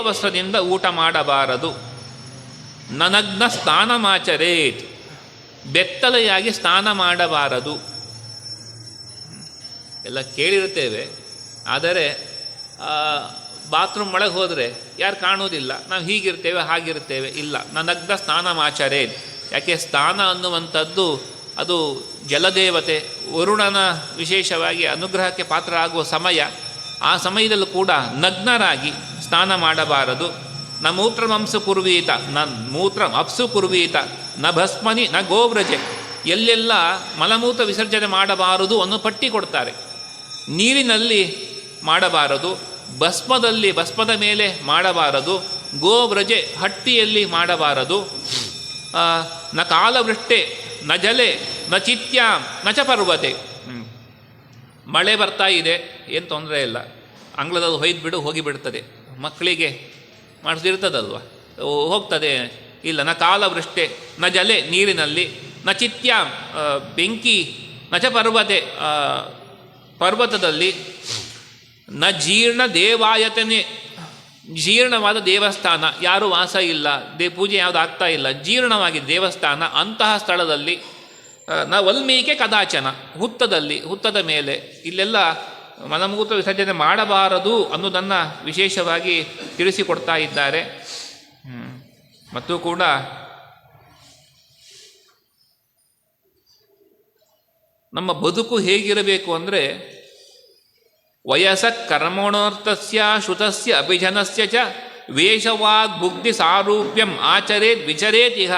ವಸ್ತ್ರದಿಂದ ಊಟ ಮಾಡಬಾರದು. ನನಗ್ನ ಸ್ನಾನಮಾಚರೇತ್. ಬೆತ್ತಲೆಯಾಗಿ ಸ್ನಾನ ಮಾಡಬಾರದು. ಎಲ್ಲ ಕೇಳಿರುತ್ತೇವೆ. ಆದರೆ ಬಾತ್ರೂಮ್ ಒಳಗೆ ಹೋದರೆ ಯಾರು ಕಾಣೋದಿಲ್ಲ ನಾವು ಹೀಗಿರ್ತೇವೆ, ಹಾಗಿರ್ತೇವೆ. ಇಲ್ಲ, ನನಗ್ನ ಸ್ನಾನಮಾಚರೇತ್. ಯಾಕೆ ಸ್ನಾನ ಅನ್ನುವಂಥದ್ದು ಅದು ಜಲದೇವತೆ, ವರುಣನ ವಿಶೇಷವಾಗಿ ಅನುಗ್ರಹಕ್ಕೆ ಪಾತ್ರ ಆಗುವ ಸಮಯ. ಆ ಸಮಯದಲ್ಲೂ ಕೂಡ ನಗ್ನರಾಗಿ ಸ್ನಾನ ಮಾಡಬಾರದು. ನ ಮೂತ್ರಮಂಸು ಕುರ್ವೀತ, ನ ಮೂತ್ರ ಮಪ್ಸು ಕುರ್ವೀತ, ನ ಭಸ್ಮನಿ, ನ ಗೋವ್ರಜೆ. ಎಲ್ಲೆಲ್ಲ ಮಲಮೂತ್ರ ವಿಸರ್ಜನೆ ಮಾಡಬಾರದು ಅನ್ನೋ ಪಟ್ಟಿ ಕೊಡ್ತಾರೆ. ನೀರಿನಲ್ಲಿ ಮಾಡಬಾರದು, ಭಸ್ಮದಲ್ಲಿ ಭಸ್ಮದ ಮೇಲೆ ಮಾಡಬಾರದು, ಗೋವ್ರಜೆ ಹಟ್ಟಿಯಲ್ಲಿ ಮಾಡಬಾರದು. ನ ಕಾಲವೃಷ್ಟೆ, ನ ಜಲೆ, ನ ಚಿತ್ಯಾಂ, ನ ಚ ಪರ್ವತೆ. ಮಳೆ ಬರ್ತಾ ಇದೆ, ಏನು ತೊಂದರೆ ಇಲ್ಲ. ಅಂಗ್ಲದಲ್ಲಿ ಹೊಯ್ದು ಬಿಡು ಹೋಗಿಬಿಡ್ತದೆ ಮಕ್ಕಳಿಗೆ ಮಾಡಿಸಿರ್ತದಲ್ವ? ಹೋಗ್ತದೆ. ಇಲ್ಲ, ನ ಕಾಲವೃಷ್ಟೆ, ನ ಜಲೆ ನೀರಿನಲ್ಲಿ, ನ ಚಿತ್ಯ ಬೆಂಕಿ ನ ಚ ಪರ್ವತೆ ಪರ್ವತದಲ್ಲಿ, ನ ಜೀರ್ಣ ದೇವಾಯತನೆ, ಜೀರ್ಣವಾದ ದೇವಸ್ಥಾನ. ಯಾರು ವಾಸ ಇಲ್ಲ. ದೇ, ಪೂಜೆ ಯಾವುದು ಆಗ್ತಾ ಇಲ್ಲ. ಜೀರ್ಣವಾಗಿ ದೇವಸ್ಥಾನ, ಅಂತಹ ಸ್ಥಳದಲ್ಲಿ ನ ವಲ್ಮೀಕೆ ಕದಾಚನ, ಹುತ್ತದಲ್ಲಿ, ಹುತ್ತದ ಮೇಲೆ, ಇಲ್ಲೆಲ್ಲ ಮಲಮೂತ್ರ ವಿಸರ್ಜನೆ ಮಾಡಬಾರದು ಅನ್ನೋದನ್ನು ವಿಶೇಷವಾಗಿ ತಿಳಿಸಿಕೊಡ್ತಾ ಇದ್ದಾರೆ. ಮತ್ತು ಕೂಡ ನಮ್ಮ ಬದುಕು ಹೇಗಿರಬೇಕು ಅಂದರೆ ವಯಸ್ಸ ಕರ್ಮಣೋರ್ಥಸ್ಯ ಶ್ರುತಸ್ಯ ಅಭಿಜನಸ್ಯ ಚ ವೇಷವಾಗ್ ಬುದ್ಧಿ ಸಾರೂಪ್ಯಂ ಆಚರೇತ್ ವಿಚರೇತ್ ಇಹ.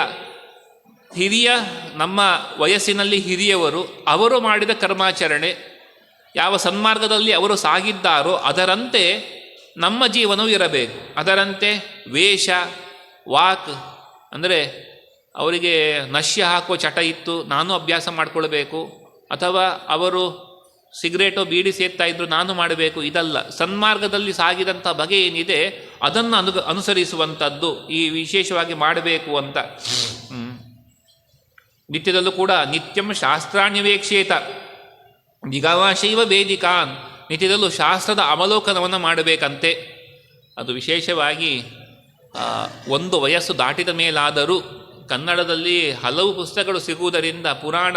ಹಿರಿಯ ನಮ್ಮ ವಯಸ್ಸಿನಲ್ಲಿ ಹಿರಿಯವರು ಅವರು ಮಾಡಿದ ಕರ್ಮಾಚರಣೆ ಯಾವ ಸನ್ಮಾರ್ಗದಲ್ಲಿ ಅವರು ಸಾಗಿದ್ದಾರೋ ಅದರಂತೆ ನಮ್ಮ ಜೀವನವೂ ಇರಬೇಕು. ಅದರಂತೆ ವೇಷ, ವಾಕ್, ಅಂದರೆ ಅವರಿಗೆ ನಶ್ಯ ಹಾಕೋ ಚಟ ಇತ್ತು, ನಾನು ಅಭ್ಯಾಸ ಮಾಡಿಕೊಳ್ಬೇಕು. ಅಥವಾ ಅವರು ಸಿಗರೇಟು ಬೀಡಿ ಸೇರ್ತಾ ಇದ್ದರು ನಾನು ಮಾಡಬೇಕು. ಇದಲ್ಲ. ಸನ್ಮಾರ್ಗದಲ್ಲಿ ಸಾಗಿದಂಥ ಬಗೆ ಏನಿದೆ, ಅದನ್ನು ಅನು ಅನುಸರಿಸುವಂಥದ್ದು, ಈ ವಿಶೇಷವಾಗಿ ಮಾಡಬೇಕು ಅಂತ. ನಿತ್ಯದಲ್ಲೂ ಕೂಡ ನಿತ್ಯಂ ಶಾಸ್ತ್ರಾಣ್ಯವೇಕ್ಷೇತ. ದಿಗವಾಶೈವ ವೇದಿಕಾನ್ ನಿಟ್ಟಿನಲ್ಲೂ ಶಾಸ್ತ್ರದ ಅವಲೋಕನವನ್ನು ಮಾಡಬೇಕಂತೆ. ಅದು ವಿಶೇಷವಾಗಿ ಒಂದು ವಯಸ್ಸು ದಾಟಿದ ಮೇಲಾದರೂ ಕನ್ನಡದಲ್ಲಿ ಹಲವು ಪುಸ್ತಕಗಳು ಸಿಗುವುದರಿಂದ ಪುರಾಣ,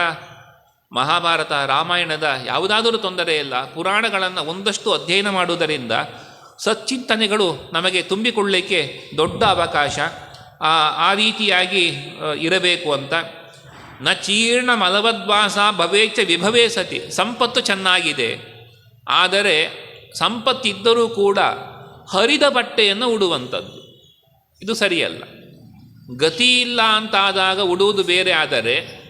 ಮಹಾಭಾರತ, ರಾಮಾಯಣದ ಯಾವುದಾದರೂ ತೊಂದರೆ ಇಲ್ಲ. ಪುರಾಣಗಳನ್ನು ಒಂದಷ್ಟು ಅಧ್ಯಯನ ಮಾಡುವುದರಿಂದ ಸಚ್ಚಿಂತನೆಗಳು ನಮಗೆ ತುಂಬಿಕೊಳ್ಳಲಿಕ್ಕೆ ದೊಡ್ಡ ಅವಕಾಶ. ಆ ರೀತಿಯಾಗಿ ಇರಬೇಕು ಅಂತ. ನ ಚೀರ್ಣ ಮಲವದ್ವಾಸ ಭವೇಚ್ಛ ವಿಭವೇ ಸತಿ. ಸಂಪತ್ತು ಚೆನ್ನಾಗಿದೆ. ಆದರೆ ಸಂಪತ್ತಿದ್ದರೂ ಕೂಡ ಹರಿದ ಬಟ್ಟೆಯನ್ನು ಉಡುವಂಥದ್ದು. ಇದು ಸರಿಯಲ್ಲ. ಗತಿ ಇಲ್ಲ ಅಂತಾದಾಗ ಉಡುವುದು ಬೇರೆ ಆದರೆ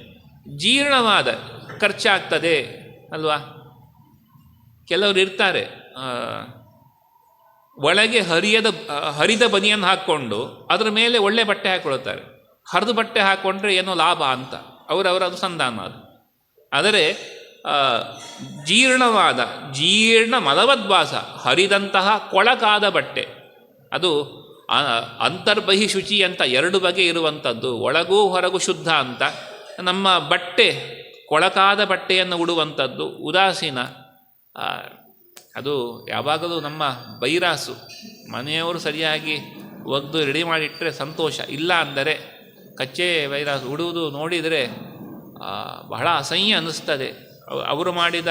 ಜೀರ್ಣವಾದ ಖರ್ಚಾಗ್ತದೆ ಅಲ್ವಾ? ಕೆಲವರು ಇರ್ತಾರೆ. ಒಳಗೆ ಹರಿಯದ, ಹರಿದ ಬನಿಯನ್ನು ಹಾಕ್ಕೊಂಡು ಅದರ ಮೇಲೆ ಒಳ್ಳೆ ಬಟ್ಟೆ ಹಾಕ್ಕೊಳ್ತಾರೆ ಹರಿದು ಬಟ್ಟೆ ಹಾಕ್ಕೊಂಡ್ರೆ ಏನೋ ಲಾಭ ಅಂತ. ಅವರವರ ಅನುಸಂಧಾನ ಅದು. ಆದರೆ ಜೀರ್ಣವಾದ, ಜೀರ್ಣ ಮಲವದ್ವಾಸ, ಹರಿದಂತಹ ಕೊಳಕಾದ ಬಟ್ಟೆ, ಅದು ಅಂತರ್ಬಹಿ ಶುಚಿ ಅಂತ ಎರಡು ಬಗೆ ಇರುವಂಥದ್ದು, ಒಳಗೂ ಹೊರಗೂ ಶುದ್ಧ ಅಂತ. ನಮ್ಮ ಬಟ್ಟೆ, ಕೊಳಕಾದ ಬಟ್ಟೆಯನ್ನು ಉಡುವಂಥದ್ದು ಉದಾಸೀನ ಅದು ಯಾವಾಗಲೂ ನಮ್ಮ ಬೈರಾಸು, ಮನೆಯವರು ಸರಿಯಾಗಿ ಒಗ್ದು ರೆಡಿ ಮಾಡಿಟ್ಟರೆ ಸಂತೋಷ. ಇಲ್ಲ ಅಂದರೆ ಕಚ್ಚೆ ವೈರಸ್ ಉಡುವುದು ನೋಡಿದರೆ ಬಹಳ ಅಸಹ್ಯ ಅನ್ನಿಸ್ತದೆ. ಅವ- ಅವರು ಮಾಡಿದ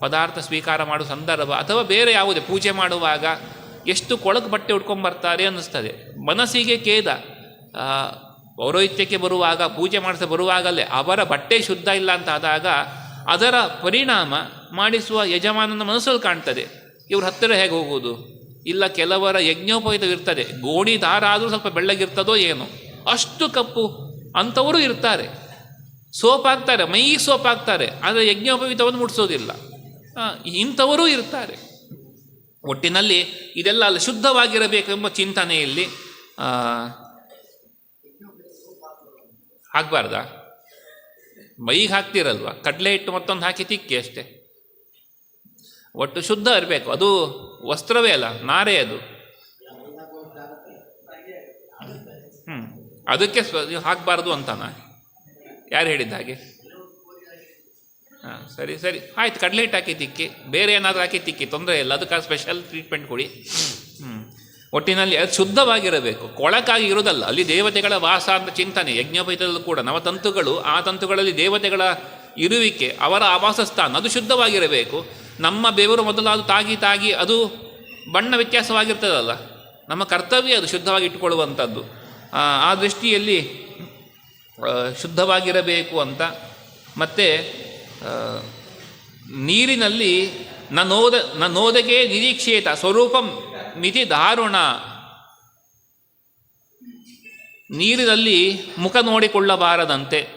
ಪದಾರ್ಥ ಸ್ವೀಕಾರ ಮಾಡುವ ಸಂದರ್ಭ ಅಥವಾ ಬೇರೆ ಯಾವುದೇ ಪೂಜೆ ಮಾಡುವಾಗ ಎಷ್ಟು ಕೊಳಕು ಬಟ್ಟೆ ಉಟ್ಕೊಂಡ್ಬರ್ತಾರೆ ಅನ್ನಿಸ್ತದೆ. ಮನಸ್ಸಿಗೆ ಖೇದ. ಪೌರೋಹಿತ್ಯಕ್ಕೆ ಬರುವಾಗ, ಪೂಜೆ ಮಾಡಿಸ ಬರುವಾಗಲೇ ಅವರ ಬಟ್ಟೆ ಶುದ್ಧ ಇಲ್ಲ ಅಂತ ಆದಾಗ ಅದರ ಪರಿಣಾಮ ಮಾಡಿಸುವ ಯಜಮಾನನ ಮನಸ್ಸಲ್ಲಿ ಕಾಣ್ತದೆ. ಇವ್ರ ಹತ್ತಿರ ಹೇಗೆ ಹೋಗುವುದು? ಇಲ್ಲ ಕೆಲವರ ಯಜ್ಞೋಪಯುತವಿರ್ತದೆ ಗೋಣಿ ದಾರ ಆದರೂ ಸ್ವಲ್ಪ ಬೆಳ್ಳಗಿರ್ತದೋ ಏನೋ. ಅಷ್ಟು ಕಪ್ಪು ಅಂಥವರು ಇರ್ತಾರೆ. ಸೋಪ್ ಹಾಕ್ತಾರೆ ಮೈ ಸೋಪ್ ಹಾಕ್ತಾರೆ ಆದರೆ ಯಜ್ಞೋಪವೀತವನ್ನು ಮುಟ್ಸೋದಿಲ್ಲ ಇಂಥವರು ಇರ್ತಾರೆ. ಒಟ್ಟಿನಲ್ಲಿ ಇದೆಲ್ಲ ಅಲ್ಲಿ ಶುದ್ಧವಾಗಿರಬೇಕೆಂಬ ಚಿಂತನೆಯಲ್ಲಿ ಆಗಬಾರ್ದಾ? ಮೈಗೆ ಹಾಕ್ತಿರಲ್ವ? ಕಡಲೆ ಹಿಟ್ಟು ಮತ್ತೊಂದು ಹಾಕಿ ತಿಕ್ಕಿ ಅಷ್ಟೇ. ಒಟ್ಟು ಶುದ್ಧ ಇರಬೇಕು. ಅದು ವಸ್ತ್ರವೇ ಅಲ್ಲ, ನಾರೇ ಅದು. ಅದಕ್ಕೆ ಸ್ವ ಹಾಕಬಾರ್ದು ಅಂತಾನ? ಯಾರು ಹೇಳಿದ್ದ ಹಾಗೆ? ಹಾಂ, ಸರಿ ಸರಿ. ಆಯ್ತು, ಕಡಲೆ ಹಿಟ್ಟು ಹಾಕಿ ತಿಕ್ಕಿ. ಬೇರೆ ಏನಾದರೂ ಹಾಕಿ ತಿಕ್ಕಿ, ತೊಂದರೆ ಇಲ್ಲ. ಅದಕ್ಕೆ ಸ್ಪೆಷಲ್ ಟ್ರೀಟ್ಮೆಂಟ್ ಕೊಡಿ. ಹ್ಞೂ ಒಟ್ಟಿನಲ್ಲಿ ಅದು ಶುದ್ಧವಾಗಿರಬೇಕು. ಕೊಳಕಾಗಿ ಇರೋದಲ್ಲ ಅಲ್ಲಿ ದೇವತೆಗಳ ವಾಸ ಅಂತ ಚಿಂತನೆ ಯಜ್ಞೋಪೇತದಲ್ಲೂ ಕೂಡ. ನವತಂತುಗಳು, ಆ ತಂತುಗಳಲ್ಲಿ ದೇವತೆಗಳ ಇರುವಿಕೆ, ಅವರ ಆವಾಸ ಸ್ಥಾನ ಅದು ಶುದ್ಧವಾಗಿರಬೇಕು. ನಮ್ಮ ಬೆವರು ಮೊದಲಾದ ತಾಗಿ ತಾಗಿ ಅದು ಬಣ್ಣ ವ್ಯತ್ಯಾಸವಾಗಿರ್ತದಲ್ಲ. ನಮ್ಮ ಕರ್ತವ್ಯ ಅದು ಶುದ್ಧವಾಗಿ ಇಟ್ಟುಕೊಳ್ಳುವಂಥದ್ದು. ಆ, ದೃಷ್ಟಿಯಲ್ಲಿ ಶುದ್ಧವಾಗಿರಬೇಕು ಅಂತ. ಮತ್ತು ನೀರಿನಲ್ಲಿ ನನ್ನೋದ ನನ್ನೋದಗೆ ನಿರೀಕ್ಷೇತ ಸ್ವರೂಪಂ ಮಿತಿ ದಾರುಣ ನೀರಿನಲ್ಲಿ ಮುಖ ನೋಡಿಕೊಳ್ಳಬಾರದಂತೆ.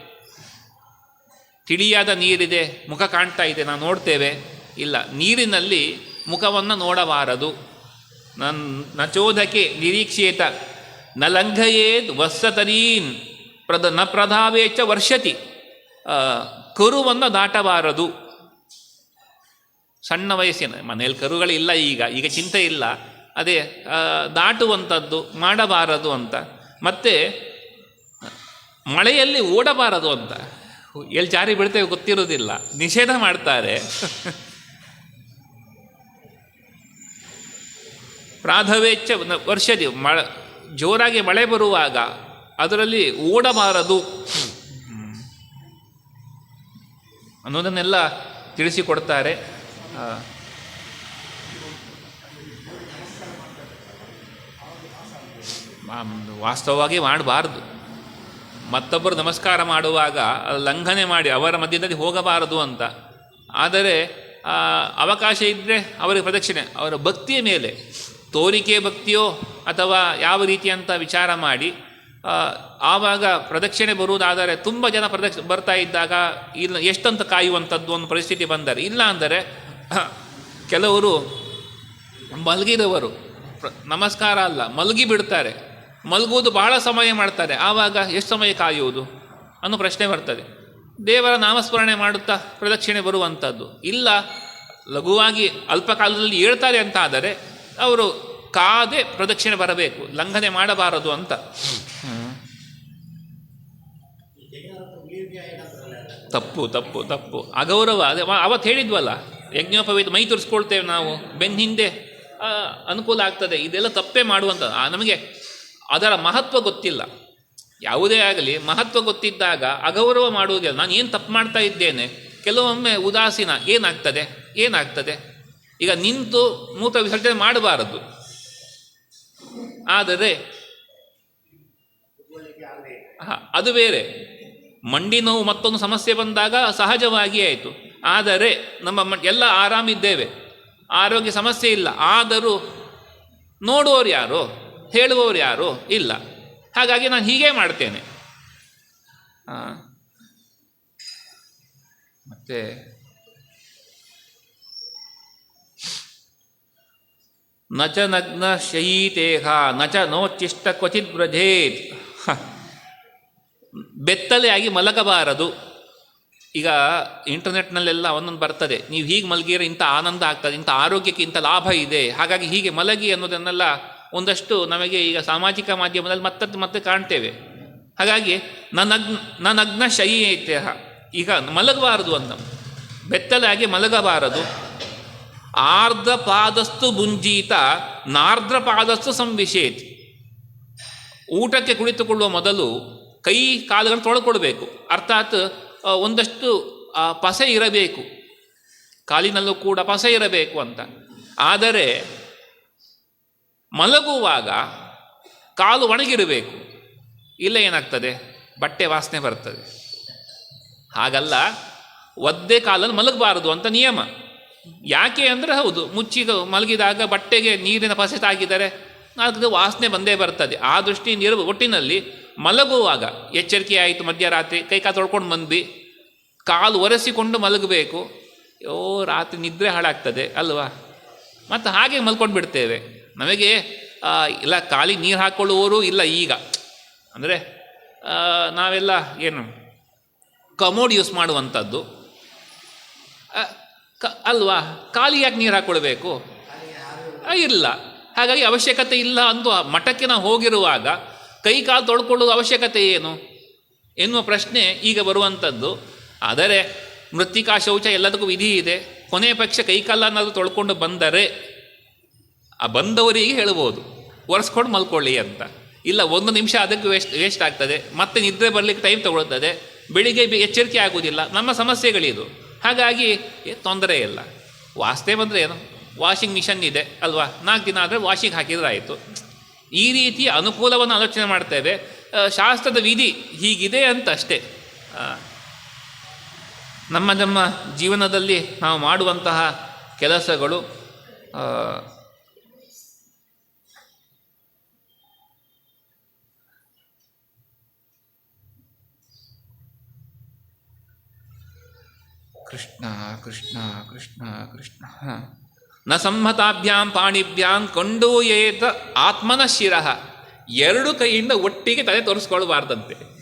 ತಿಳಿಯಾದ ನೀರಿದೆ ಮುಖ ಕಾಣ್ತಾ ಇದೆ ನಾವು ನೋಡ್ತೇವೆ. ಇಲ್ಲ ನೀರಿನಲ್ಲಿ ಮುಖವನ್ನು ನೋಡಬಾರದು. ನನ್ನ ನಚೋದಕ್ಕೆ ನಿರೀಕ್ಷೇತ. ನ ಲಂಘಯೇದ್ ವತ್ಸತರೀನ್ ಪ್ರದ ನ ಪ್ರಧಾವೇಚ ವರ್ಷತಿ. ಕರುವನ್ನು ದಾಟಬಾರದು. ಸಣ್ಣ ವಯಸ್ಸಿನ ಮನೆಯಲ್ಲಿ ಕರುಗಳಿಲ್ಲ ಈಗ ಈಗ ಚಿಂತೆ ಇಲ್ಲ. ಅದೇ ದಾಟುವಂಥದ್ದು, ಮಾಡಬಾರದು ಅಂತ. ಮತ್ತೆ, ಮಳೆಯಲ್ಲಿ ಓಡಬಾರದು ಅಂತ. ಎಲ್ಲಿ ಜಾರಿ ಬಿಡ್ತೇವೆ ಗೊತ್ತಿರೋದಿಲ್ಲ ನಿಷೇಧ ಮಾಡ್ತಾರೆ. ಪ್ರಾಧವೇಚ್ಛ ವರ್ಷದಿ, ಮಳ ಜೋರಾಗಿ ಮಳೆ ಬರುವಾಗ ಅದರಲ್ಲಿ ಓಡಬಾರದು ಅನ್ನೋದನ್ನೆಲ್ಲ ತಿಳಿಸಿಕೊಡ್ತಾರೆ. ವಾಸ್ತವವಾಗಿ ಮಾಡಬಾರ್ದು. ಮತ್ತೊಬ್ಬರು ನಮಸ್ಕಾರ ಮಾಡುವಾಗ ಲಂಘನೆ ಮಾಡಿ ಅವರ ಮಧ್ಯದಲ್ಲಿ ಹೋಗಬಾರದು ಅಂತ. ಆದರೆ ಅವಕಾಶ ಇದ್ದರೆ ಅವರಿಗೆ ಪ್ರದಕ್ಷಿಣೆ, ಅವರ ಭಕ್ತಿಯ ಮೇಲೆ. ತೋರಿಕೆ ಭಕ್ತಿಯೋ ಅಥವಾ ಯಾವ ರೀತಿ ಅಂತ ವಿಚಾರ ಮಾಡಿ ಆವಾಗ ಪ್ರದಕ್ಷಿಣೆ ಬರುವುದಾದರೆ ತುಂಬ ಜನ ಪ್ರದಕ್ಷ, ಬರ್ತಾ ಇದ್ದಾಗ ಇಲ್ಲ, ಎಷ್ಟಂತ ಕಾಯುವಂಥದ್ದು ಒಂದು ಪರಿಸ್ಥಿತಿ ಬಂದರೆ, ಇಲ್ಲ ಅಂದರೆ ಕೆಲವರು ಮಲಗಿದವರು. ನಮಸ್ಕಾರ ಅಲ್ಲ, ಮಲಗಿ ಬಿಡ್ತಾರೆ. ಮಲಗುವುದು ಬಹಳ ಸಮಯ ಮಾಡ್ತಾರೆ. ಆವಾಗ ಎಷ್ಟು ಸಮಯ ಕಾಯುವುದು ಅನ್ನೋ ಪ್ರಶ್ನೆ ಬರ್ತದೆ. ದೇವರ ನಾಮಸ್ಮರಣೆ ಮಾಡುತ್ತಾ ಪ್ರದಕ್ಷಿಣೆ ಬರುವಂಥದ್ದು ಇಲ್ಲ, ಲಘುವಾಗಿ ಅಲ್ಪ ಕಾಲದಲ್ಲಿ ಹೇಳ್ತಾರೆ ಅಂತ ಆದರೆ ಅವರು ಕಾದೆ ಪ್ರದಕ್ಷಿಣೆ ಬರಬೇಕು, ಲಂಘನೆ ಮಾಡಬಾರದು ಅಂತ. ತಪ್ಪು ತಪ್ಪು ತಪ್ಪು. ಅಗೌರವ, ಅದೇ ಅವತ್ತು ಹೇಳಿದ್ವಲ್ಲ, ಯಜ್ಞೋಪವೀತ ಮೈ ತುರಿಸ್ಕೊಳ್ತೇವೆ ನಾವು ಬೆನ್ನ ಹಿಂದೆ ಅನುಕೂಲ ಆಗ್ತದೆ, ಇದೆಲ್ಲ ತಪ್ಪೇ ಮಾಡುವಂಥ ನಮಗೆ ಅದರ ಮಹತ್ವ ಗೊತ್ತಿಲ್ಲ. ಯಾವುದೇ ಆಗಲಿ, ಮಹತ್ವ ಗೊತ್ತಿದ್ದಾಗ ಅಗೌರವ ಮಾಡುವುದಿಲ್ಲ. ನಾನು ಏನು ತಪ್ಪು ಮಾಡ್ತಾ ಇದ್ದೇನೆ? ಕೆಲವೊಮ್ಮೆ ಉದಾಸೀನ, ಏನಾಗ್ತದೆ? ಏನಾಗ್ತದೆ? ಈಗ ನಿಂತು ಮೂತ್ರ ವಿಸರ್ಜನೆ ಮಾಡಬಾರದು. ಆದರೆ ಅದು ಬೇರೆ. ಮಂಡಿ ನೋವು ಮತ್ತೊಂದು ಸಮಸ್ಯೆ ಬಂದಾಗ ಸಹಜವಾಗಿ ಆಯಿತು. ಆದರೆ, ನಮ್ಮ ಎಲ್ಲ ಆರಾಮಿದ್ದೇವೆ. ಆರೋಗ್ಯ ಸಮಸ್ಯೆ ಇಲ್ಲ. ಆದರೂ ನೋಡುವವರು ಯಾರು? ಹೇಳುವವರು ಯಾರು? ಇಲ್ಲ. ಹಾಗಾಗಿ ನಾನು ಹೀಗೆ ಮಾಡ್ತೇನೆ. ಮತ್ತೆ ನ ಚ ನಗ್ನ ಶಯೀತೇಹ, ನ ಚ ನೋಚ್ಚಿಷ್ಟ ಕ್ವಚಿತ್ ಬ್ರಜೇತ್. ಬೆತ್ತಲೆಯಾಗಿ ಮಲಗಬಾರದು. ಈಗ ಇಂಟರ್ನೆಟ್ನಲ್ಲೆಲ್ಲ ಒಂದೊಂದು ಬರ್ತದೆ. ನೀವು ಹೀಗೆ ಮಲಗಿದ್ರೆ ಇಂಥ ಆನಂದ ಆಗ್ತದೆ, ಇಂಥ ಆರೋಗ್ಯಕ್ಕೆ ಇಂಥ ಲಾಭ ಇದೆ. ಹಾಗಾಗಿ ಹೀಗೆ ಮಲಗಿ ಅನ್ನೋದನ್ನೆಲ್ಲ ಒಂದಷ್ಟು ನಮಗೆ ಈಗ ಸಾಮಾಜಿಕ ಮಾಧ್ಯಮದಲ್ಲಿ ಮತ್ತೆ ಮತ್ತೆ ಕಾಣ್ತೇವೆ. ಹಾಗಾಗಿ ನನ್ನಗ್ನ ಶೈ ಐತೆ ಈಗ ಮಲಗಬಾರದು ಅಂತ. ಬೆತ್ತಲಾಗಿ ಮಲಗಬಾರದು. ಆರ್ದ್ರ ಪಾದಸ್ತು ಬುಂಜೀತ ನಾರ್ದ್ರ ಪಾದಸ್ತು ಸಂವಿಷೇತ್ ಊಟಕ್ಕೆ ಕುಳಿತುಕೊಳ್ಳುವ ಮೊದಲು ಕೈ ಕಾಲುಗಳನ್ನು ತೊಳ್ಕೊಳ್ಬೇಕು ಅರ್ಥಾತ್ ಒಂದಷ್ಟು ಪಸೆ ಇರಬೇಕು. ಕಾಲಿನಲ್ಲೂ ಕೂಡ ಪಸೆ ಇರಬೇಕು ಅಂತ. ಆದರೆ, ಮಲಗುವಾಗ ಕಾಲು ಒಣಗಿರಬೇಕು. ಇಲ್ಲ ಏನಾಗ್ತದೆ? ಬಟ್ಟೆ ವಾಸನೆ ಬರ್ತದೆ. ಹಾಗಲ್ಲ, ಒದ್ದೆ ಕಾಲಲ್ಲಿ ಮಲಗಬಾರದು ಅಂತ ನಿಯಮ. ಯಾಕೆ ಅಂದರೆ ಹೌದು, ಮುಚ್ಚಿದ, ಮಲಗಿದಾಗ ಬಟ್ಟೆಗೆ ನೀರಿನ ಪಸೆ ತಾಗಿದರೆ ಅದು ವಾಸನೆ ಬಂದೇ ಬರ್ತದೆ. ಆ ದೃಷ್ಟಿ ನೀರು ಒಟ್ಟಿನಲ್ಲಿ ಮಲಗುವಾಗ, ಎಚ್ಚರಿಕೆ ಆಯಿತು ಮಧ್ಯರಾತ್ರಿ, ಕೈ ಕಾಲು ತೊಳ್ಕೊಂಡು ಬಂದ್ವಿ. ಕಾಲು ಒರೆಸಿಕೊಂಡು ಮಲಗಬೇಕು. ಓ ರಾತ್ರಿ ನಿದ್ರೆ ಹಾಳಾಗ್ತದೆ, ಅಲ್ವಾ? ಮತ್ತು ಹಾಗೆ ಮಲ್ಕೊಂಡು ಬಿಡ್ತೇವೆ. ನಮಗೆ ಇಲ್ಲ ಕಾಲಿಗೆ ನೀರು ಹಾಕ್ಕೊಳ್ಳುವವರು ಇಲ್ಲ ಈಗ. ಅಂದರೆ ನಾವೆಲ್ಲ ಏನು, ಕಮೋಡ್ ಯೂಸ್ ಮಾಡುವಂಥದ್ದು. ಕ, ಅಲ್ವಾ? ಖಾಲಿಯಾಗಿ ನೀರು ಹಾಕ್ಕೊಳ್ಬೇಕು ಇಲ್ಲ. ಹಾಗಾಗಿ ಅವಶ್ಯಕತೆ ಇಲ್ಲ ಅಂದು ಮಠಕ್ಕೆ ನಾವು ಹೋಗಿರುವಾಗ ಕೈ ಕಾಲು ತೊಳ್ಕೊಳ್ಳೋದು ಅವಶ್ಯಕತೆ ಏನು? ಎನ್ನುವ ಪ್ರಶ್ನೆ ಈಗ ಬರುವಂಥದ್ದು ಆದರೆ ಮೃತ್ತಿಕಾ ಶೌಚ ಎಲ್ಲದಕ್ಕೂ ವಿಧಿ ಇದೆ. ಕೊನೆಯ ಪಕ್ಷ ಕೈ ಕಾಲನ್ನಾದರೂ ತೊಳ್ಕೊಂಡು ಬಂದರೆ ಆ ಬಂದವರಿಗೆ ಹೇಳ್ಬೋದು. ಒರೆಸ್ಕೊಂಡು ಮಲ್ಕೊಳ್ಳಿ ಅಂತ. ಇಲ್ಲ, ಒಂದು ನಿಮಿಷ ಅದಕ್ಕೆ ವೇಸ್ಟ್ ವೇಸ್ಟ್ ಆಗ್ತದೆ. ಮತ್ತೆ ನಿದ್ರೆ ಬರಲಿಕ್ಕೆ ಟೈಮ್ ತಗೊಳ್ತದೆ. ಬೆಳಿಗ್ಗೆ ಎಚ್ಚರಿಕೆ ಆಗುವುದಿಲ್ಲ. ನಮ್ಮ ಸಮಸ್ಯೆಗಳಿದು. ಹಾಗಾಗಿ ತೊಂದರೆ ಇಲ್ಲ. ವಾಸ್ತೆ ಬಂದರೆ ಏನು, ವಾಷಿಂಗ್ ಮಿಷನ್ ಇದೆ ಅಲ್ವಾ? ನಾಲ್ಕು ದಿನ ಆದರೆ ವಾಷಿಂಗ್ ಹಾಕಿದ್ರೆ ಆಯಿತು. ಈ ರೀತಿ ಅನುಕೂಲವನ್ನು ಆಲೋಚನೆ ಮಾಡ್ತೇವೆ. ಶಾಸ್ತ್ರದ ವಿಧಿ ಹೀಗಿದೆ ಅಂತ ಅಷ್ಟೇ ನಮ್ಮ ನಮ್ಮ ಜೀವನದಲ್ಲಿ ನಾವು ಮಾಡುವಂತಹ ಕೆಲಸಗಳು ಕೃಷ್ಣ ಕೃಷ್ಣ ಕೃಷ್ಣ ಕೃಷ್ಣ. ನ ಸಂಹತಾಭ್ಯಾಂ ಪಾಣಿಭ್ಯಾಂ ಕೊಂಡೂಯೇತ ಆತ್ಮನ ಶಿರಃ. ಎರಡು ಕೈಯಿಂದ ಒಟ್ಟಿಗೆ ತಲೆ ತೋರಿಸ್ಕೊಳ್ಬಾರ್ದಂತೆ.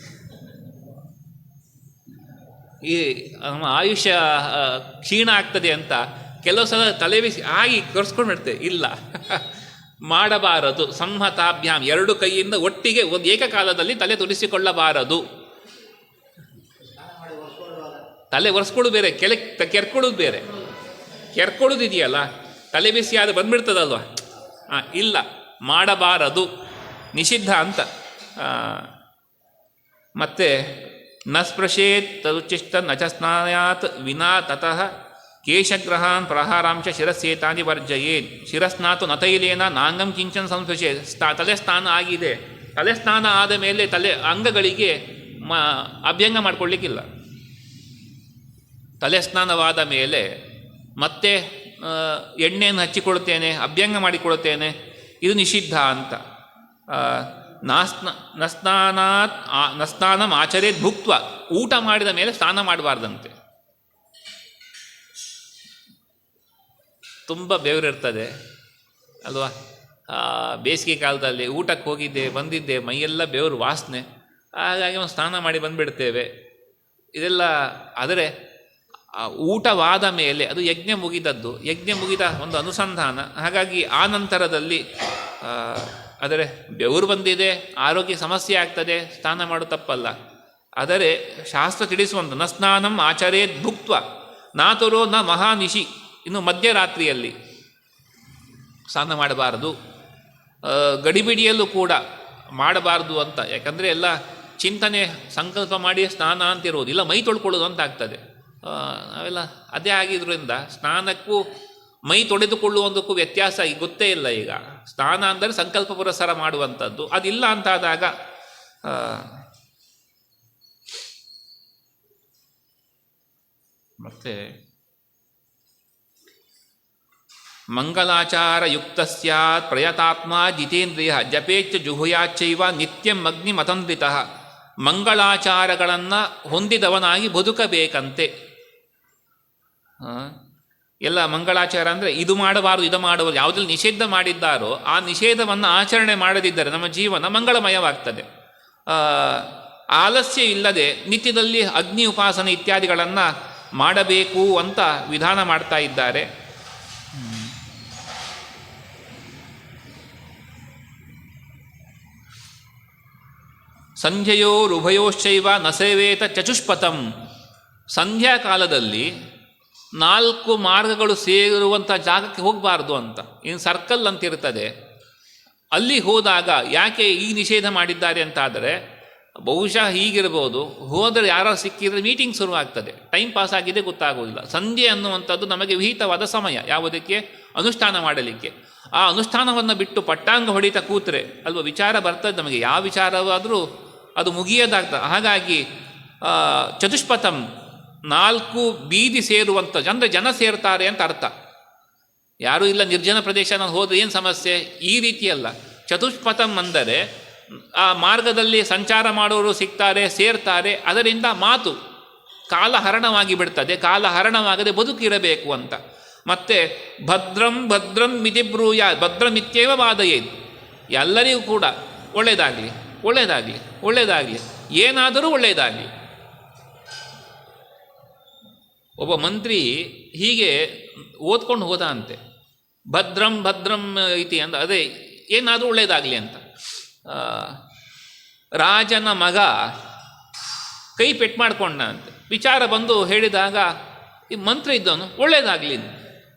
ಈ, ನಮ್ಮ ಆಯುಷ್ಯ ಕ್ಷೀಣ ಆಗ್ತದೆ ಅಂತ ಕೆಲವು ಸಲ ತಲೆ ಬಿಸಿ ಆಗಿ ತೋರಿಸ್ಕೊಂಡು ಬಿಡ್ತೇವೆ ಇಲ್ಲ. ಮಾಡಬಾರದು. ಸಂಹತಾಭ್ಯಾಮ್ ಎರಡು ಕೈಯಿಂದ ಒಟ್ಟಿಗೆ ಒಂದು ಏಕಕಾಲದಲ್ಲಿ ತಲೆ ತುರಿಸಿಕೊಳ್ಳಬಾರದು. ತಲೆ ಒರೆಸ್ಕೊಳ್ಳೋದು ಬೇರೆ ಕೆಳ ಕೆರ್ಕೊಳ್ಳೋದು ಬೇರೆ. ಕೆರ್ಕೊಳ್ಳೋದು ಇದೆಯಲ್ಲ ತಲೆ ಬಿಸಿ ಆದರೆ ಬಂದ್ಬಿಡ್ತದಲ್ವ? ಹಾಂ ಇಲ್ಲ, ಮಾಡಬಾರದು, ನಿಷಿದ್ಧ ಅಂತ. ಮತ್ತು ನ ಸ್ಪೃಶೇತ್ ತರುಚಿಷ್ಟ ನ ಚ ಸ್ನಾಯಾತ್ ವಿನಾ ತತಃ ಕೇಶಗ್ರಹಾನ್ ಪ್ರಹಾರಾಂಶ ಶಿರಸ್ಸೇತಾನಿ ವರ್ಜಯೇನ್. ಶಿರಸ್ನಾತು ನತೈಲೇನ ನಾಂಗಂ ಕಿಂಚನ್ ಸಂಸ್ಪೃಶೇ. ಸ್ತಾ, ತಲೆ ಸ್ನಾನ ಆಗಿದೆ. ತಲೆ ಸ್ನಾನ ಆದ ಮೇಲೆ ತಲೆ ಅಂಗಗಳಿಗೆ ಮ, ಅಭ್ಯಂಗ ಮಾಡ್ಕೊಳ್ಳಿಕ್ಕಿಲ್ಲ ತಲೆ ಸ್ನಾನವಾದ ಮೇಲೆ ಮತ್ತೆ ಎಣ್ಣೆಯನ್ನು ಹಚ್ಚಿಕೊಳ್ತೇನೆ ಅಭ್ಯಂಗ ಮಾಡಿಕೊಳ್ತೇನೆ ಇದು ನಿಷಿದ್ಧ ಅಂತ. ನಾಸ್ನ, ನಸ್ನಾನಾತ್ ನಸ್ನಾನಂ ಆಚರೇದ್ ಭುಕ್ತ್ವ, ಊಟ ಮಾಡಿದ ಮೇಲೆ ಸ್ನಾನ ಮಾಡಬಾರ್ದಂತೆ. ತುಂಬ ಬೆವರಿರ್ತದೆ ಅಲ್ವಾ? ಬೇಸಿಗೆ ಕಾಲದಲ್ಲಿ ಊಟಕ್ಕೆ ಹೋಗಿದ್ದೆ, ಬಂದಿದ್ದೆ, ಮೈಯೆಲ್ಲ ಬೆವರು ವಾಸನೆ. ಹಾಗಾಗಿ ಒಂದು ಸ್ನಾನ ಮಾಡಿ ಬಂದುಬಿಡ್ತೇವೆ. ಇದೆಲ್ಲ ಆದರೆ ಆ ಊಟವಾದ ಮೇಲೆ, ಅದು ಯಜ್ಞ ಮುಗಿದದ್ದು, ಯಜ್ಞ ಮುಗಿದ ಒಂದು ಅನುಸಂಧಾನ. ಹಾಗಾಗಿ ಆ ನಂತರದಲ್ಲಿ ಆದರೆ ಬೆವರು ಬಂದಿದೆ, ಆರೋಗ್ಯ ಸಮಸ್ಯೆ ಆಗ್ತದೆ, ಸ್ನಾನ ಮಾಡು ತಪ್ಪಲ್ಲ. ಆದರೆ ಶಾಸ್ತ್ರ ತಿಳಿಸುವಂಥ ನ ಸ್ನಾನಂ ಆಚರೇದ್ ಭುಕ್ತ್ವ ನಾತುರೋ ನ ಮಹಾನಿಶಿ, ಇನ್ನು ಮಧ್ಯರಾತ್ರಿಯಲ್ಲಿ ಸ್ನಾನ ಮಾಡಬಾರದು. ಗಡಿಬಿಡಿಯಲ್ಲೂ ಕೂಡ ಮಾಡಬಾರ್ದು ಅಂತ. ಯಾಕಂದರೆ ಎಲ್ಲ ಚಿಂತನೆ, ಸಂಕಲ್ಪ ಮಾಡಿ ಸ್ನಾನ ಅಂತಿರೋದು. ಇಲ್ಲ, ಮೈ ತೊಳ್ಕೊಳ್ಳೋದು ಅಂತ ಆಗ್ತದೆ. ನಾವೆಲ್ಲ ಅದೇ ಆಗಿದ್ರಿಂದ ಸ್ನಾನಕ್ಕೂ ಮೈ ತೊಳೆದುಕೊಳ್ಳುವುದಕ್ಕೂ ವ್ಯತ್ಯಾಸ ಗೊತ್ತೇ ಇಲ್ಲ ಈಗ. ಸ್ನಾನ ಅಂದರೆ ಸಂಕಲ್ಪ ಪುರಸ್ಸಾರ ಮಾಡುವಂಥದ್ದು. ಅದಿಲ್ಲ ಅಂತಾದಾಗ ಮತ್ತೆ ಮತ್ತೆ ಮಂಗಲಾಚಾರಯುಕ್ತ ಸ್ಯಾತ್ ಪ್ರಯತಾತ್ಮ ಜಿತೇಂದ್ರಿಯ ಜಪೇಚ್ಛ ಜುಹುಯಾಚೈವ ನಿತ್ಯಂ ಅಗ್ನಿಮತಂತ್ರಿತ ಮಂಗಳಾಚಾರಗಳನ್ನು ಹೊಂದಿದವನಾಗಿ ಬದುಕಬೇಕಂತೆ. ಎಲ್ಲ ಮಂಗಳಾಚಾರ ಅಂದರೆ ಇದು ಮಾಡಬಾರದು ಇದು ಮಾಡಬಾರದು. ಯಾವುದಲ್ಲಿ ನಿಷೇಧ ಮಾಡಿದ್ದಾರೋ ಆ ನಿಷೇಧವನ್ನು ಆಚರಣೆ ಮಾಡದಿದ್ದರೆ ನಮ್ಮ ಜೀವನ ಮಂಗಳಮಯವಾಗ್ತದೆ. ಆಲಸ್ಯ ಇಲ್ಲದೆ ನಿತ್ಯದಲ್ಲಿ ಅಗ್ನಿ ಉಪಾಸನೆ ಇತ್ಯಾದಿಗಳನ್ನು ಮಾಡಬೇಕು ಅಂತ ವಿಧಾನ ಮಾಡ್ತಾ ಇದ್ದಾರೆ. ಸಂಧ್ಯೆಯೋರುಭಯೋಶ್ಚೈವ ನಸೇವೇತ ಸೇವೇತ ಚಚುಷ್ಪಥಂ ಸಂಧ್ಯಾಕಾಲದಲ್ಲಿ ನಾಲ್ಕು ಮಾರ್ಗಗಳು ಸೇರುವಂಥ ಜಾಗಕ್ಕೆ ಹೋಗಬಾರ್ದು ಅಂತ. ಇನ್ನು ಸರ್ಕಲ್ ಅಂತ ಇರ್ತದೆ. ಅಲ್ಲಿ ಹೋದಾಗ ಯಾಕೆ ಈ ನಿಷೇಧ ಮಾಡಿದ್ದಾರೆ ಅಂತಾದರೆ, ಬಹುಶಃ ಹೀಗಿರ್ಬೋದು. ಹೋದರೆ ಯಾರೋ ಸಿಕ್ಕಿದ್ರೆ ಮೀಟಿಂಗ್ ಶುರುವಾಗ್ತದೆ. ಟೈಮ್ ಪಾಸ್ ಆಗಿದೆ ಗೊತ್ತಾಗೋದಿಲ್ಲ ಸಂಜೆ ಅನ್ನುವಂಥದ್ದು ನಮಗೆ ವಿಹಿತವಾದ ಸಮಯ, ಯಾವುದಕ್ಕೆ? ಅನುಷ್ಠಾನ ಮಾಡಲಿಕ್ಕೆ. ಆ ಅನುಷ್ಠಾನವನ್ನು ಬಿಟ್ಟು ಪಟ್ಟಾಂಗ ಹೊಡಿತಾ ಕೂತ್ರೆ ಅಲ್ವಾ ವಿಚಾರ ಬರ್ತದೆ ನಮಗೆ. ಯಾವ ವಿಚಾರವಾದರೂ ಅದು ಮುಗಿಯೋದಾಗ್ತದೆ. ಹಾಗಾಗಿ ಚತುಷ್ಪಥಂ ನಾಲ್ಕು ಬೀದಿ ಸೇರುವಂಥ ಅಂದರೆ ಜನ ಸೇರ್ತಾರೆ ಅಂತ ಅರ್ಥ. ಯಾರೂ ಇಲ್ಲ, ನಿರ್ಜನ ಪ್ರದೇಶ, ನಾನು ಹೋದ್ರೆ ಏನು ಸಮಸ್ಯೆ? ಈ ರೀತಿಯಲ್ಲ. ಚತುಷ್ಪಥಂ ಅಂದರೆ, ಆ ಮಾರ್ಗದಲ್ಲಿ ಸಂಚಾರ ಮಾಡೋರು ಸಿಗ್ತಾರೆ, ಸೇರ್ತಾರೆ, ಅದರಿಂದ ಮಾತು ಕಾಲಹರಣವಾಗಿ ಬಿಡ್ತದೆ, ಕಾಲಹರಣವಾಗದೆ ಬದುಕಿರಬೇಕು ಅಂತ. ಮತ್ತೆ ಭದ್ರಂ ಭದ್ರಂ ಮಿತಿಬ್ರೂಯ ಭದ್ರಮಿತ್ಯೇವ ವಾದಯೇದ್ ಎಲ್ಲರಿಗೂ ಕೂಡ ಒಳ್ಳೆಯದಾಗಲಿ ಒಳ್ಳೆಯದಾಗಲಿ ಒಳ್ಳೆಯದಾಗಲಿ ಏನಾದರೂ ಒಳ್ಳೆಯದಾಗಲಿ ಒಬ್ಬ ಮಂತ್ರಿ ಹೀಗೆ ಓದ್ಕೊಂಡು ಹೋದ ಅಂತೆ ಭದ್ರಂ ಭದ್ರಂ ಇತಿ ಅಂತ ಅದೇ ಏನಾದರೂ ಒಳ್ಳೆಯದಾಗಲಿ ಅಂತ. ರಾಜನ ಮಗ ಕೈ ಪೆಟ್ಟು ಮಾಡಿಕೊಂಡ ಅಂತೆ ವಿಚಾರ ಬಂದು ಹೇಳಿದಾಗ, ಈ ಮಂತ್ರ ಇದ್ದವನು, ಒಳ್ಳೇದಾಗಲಿ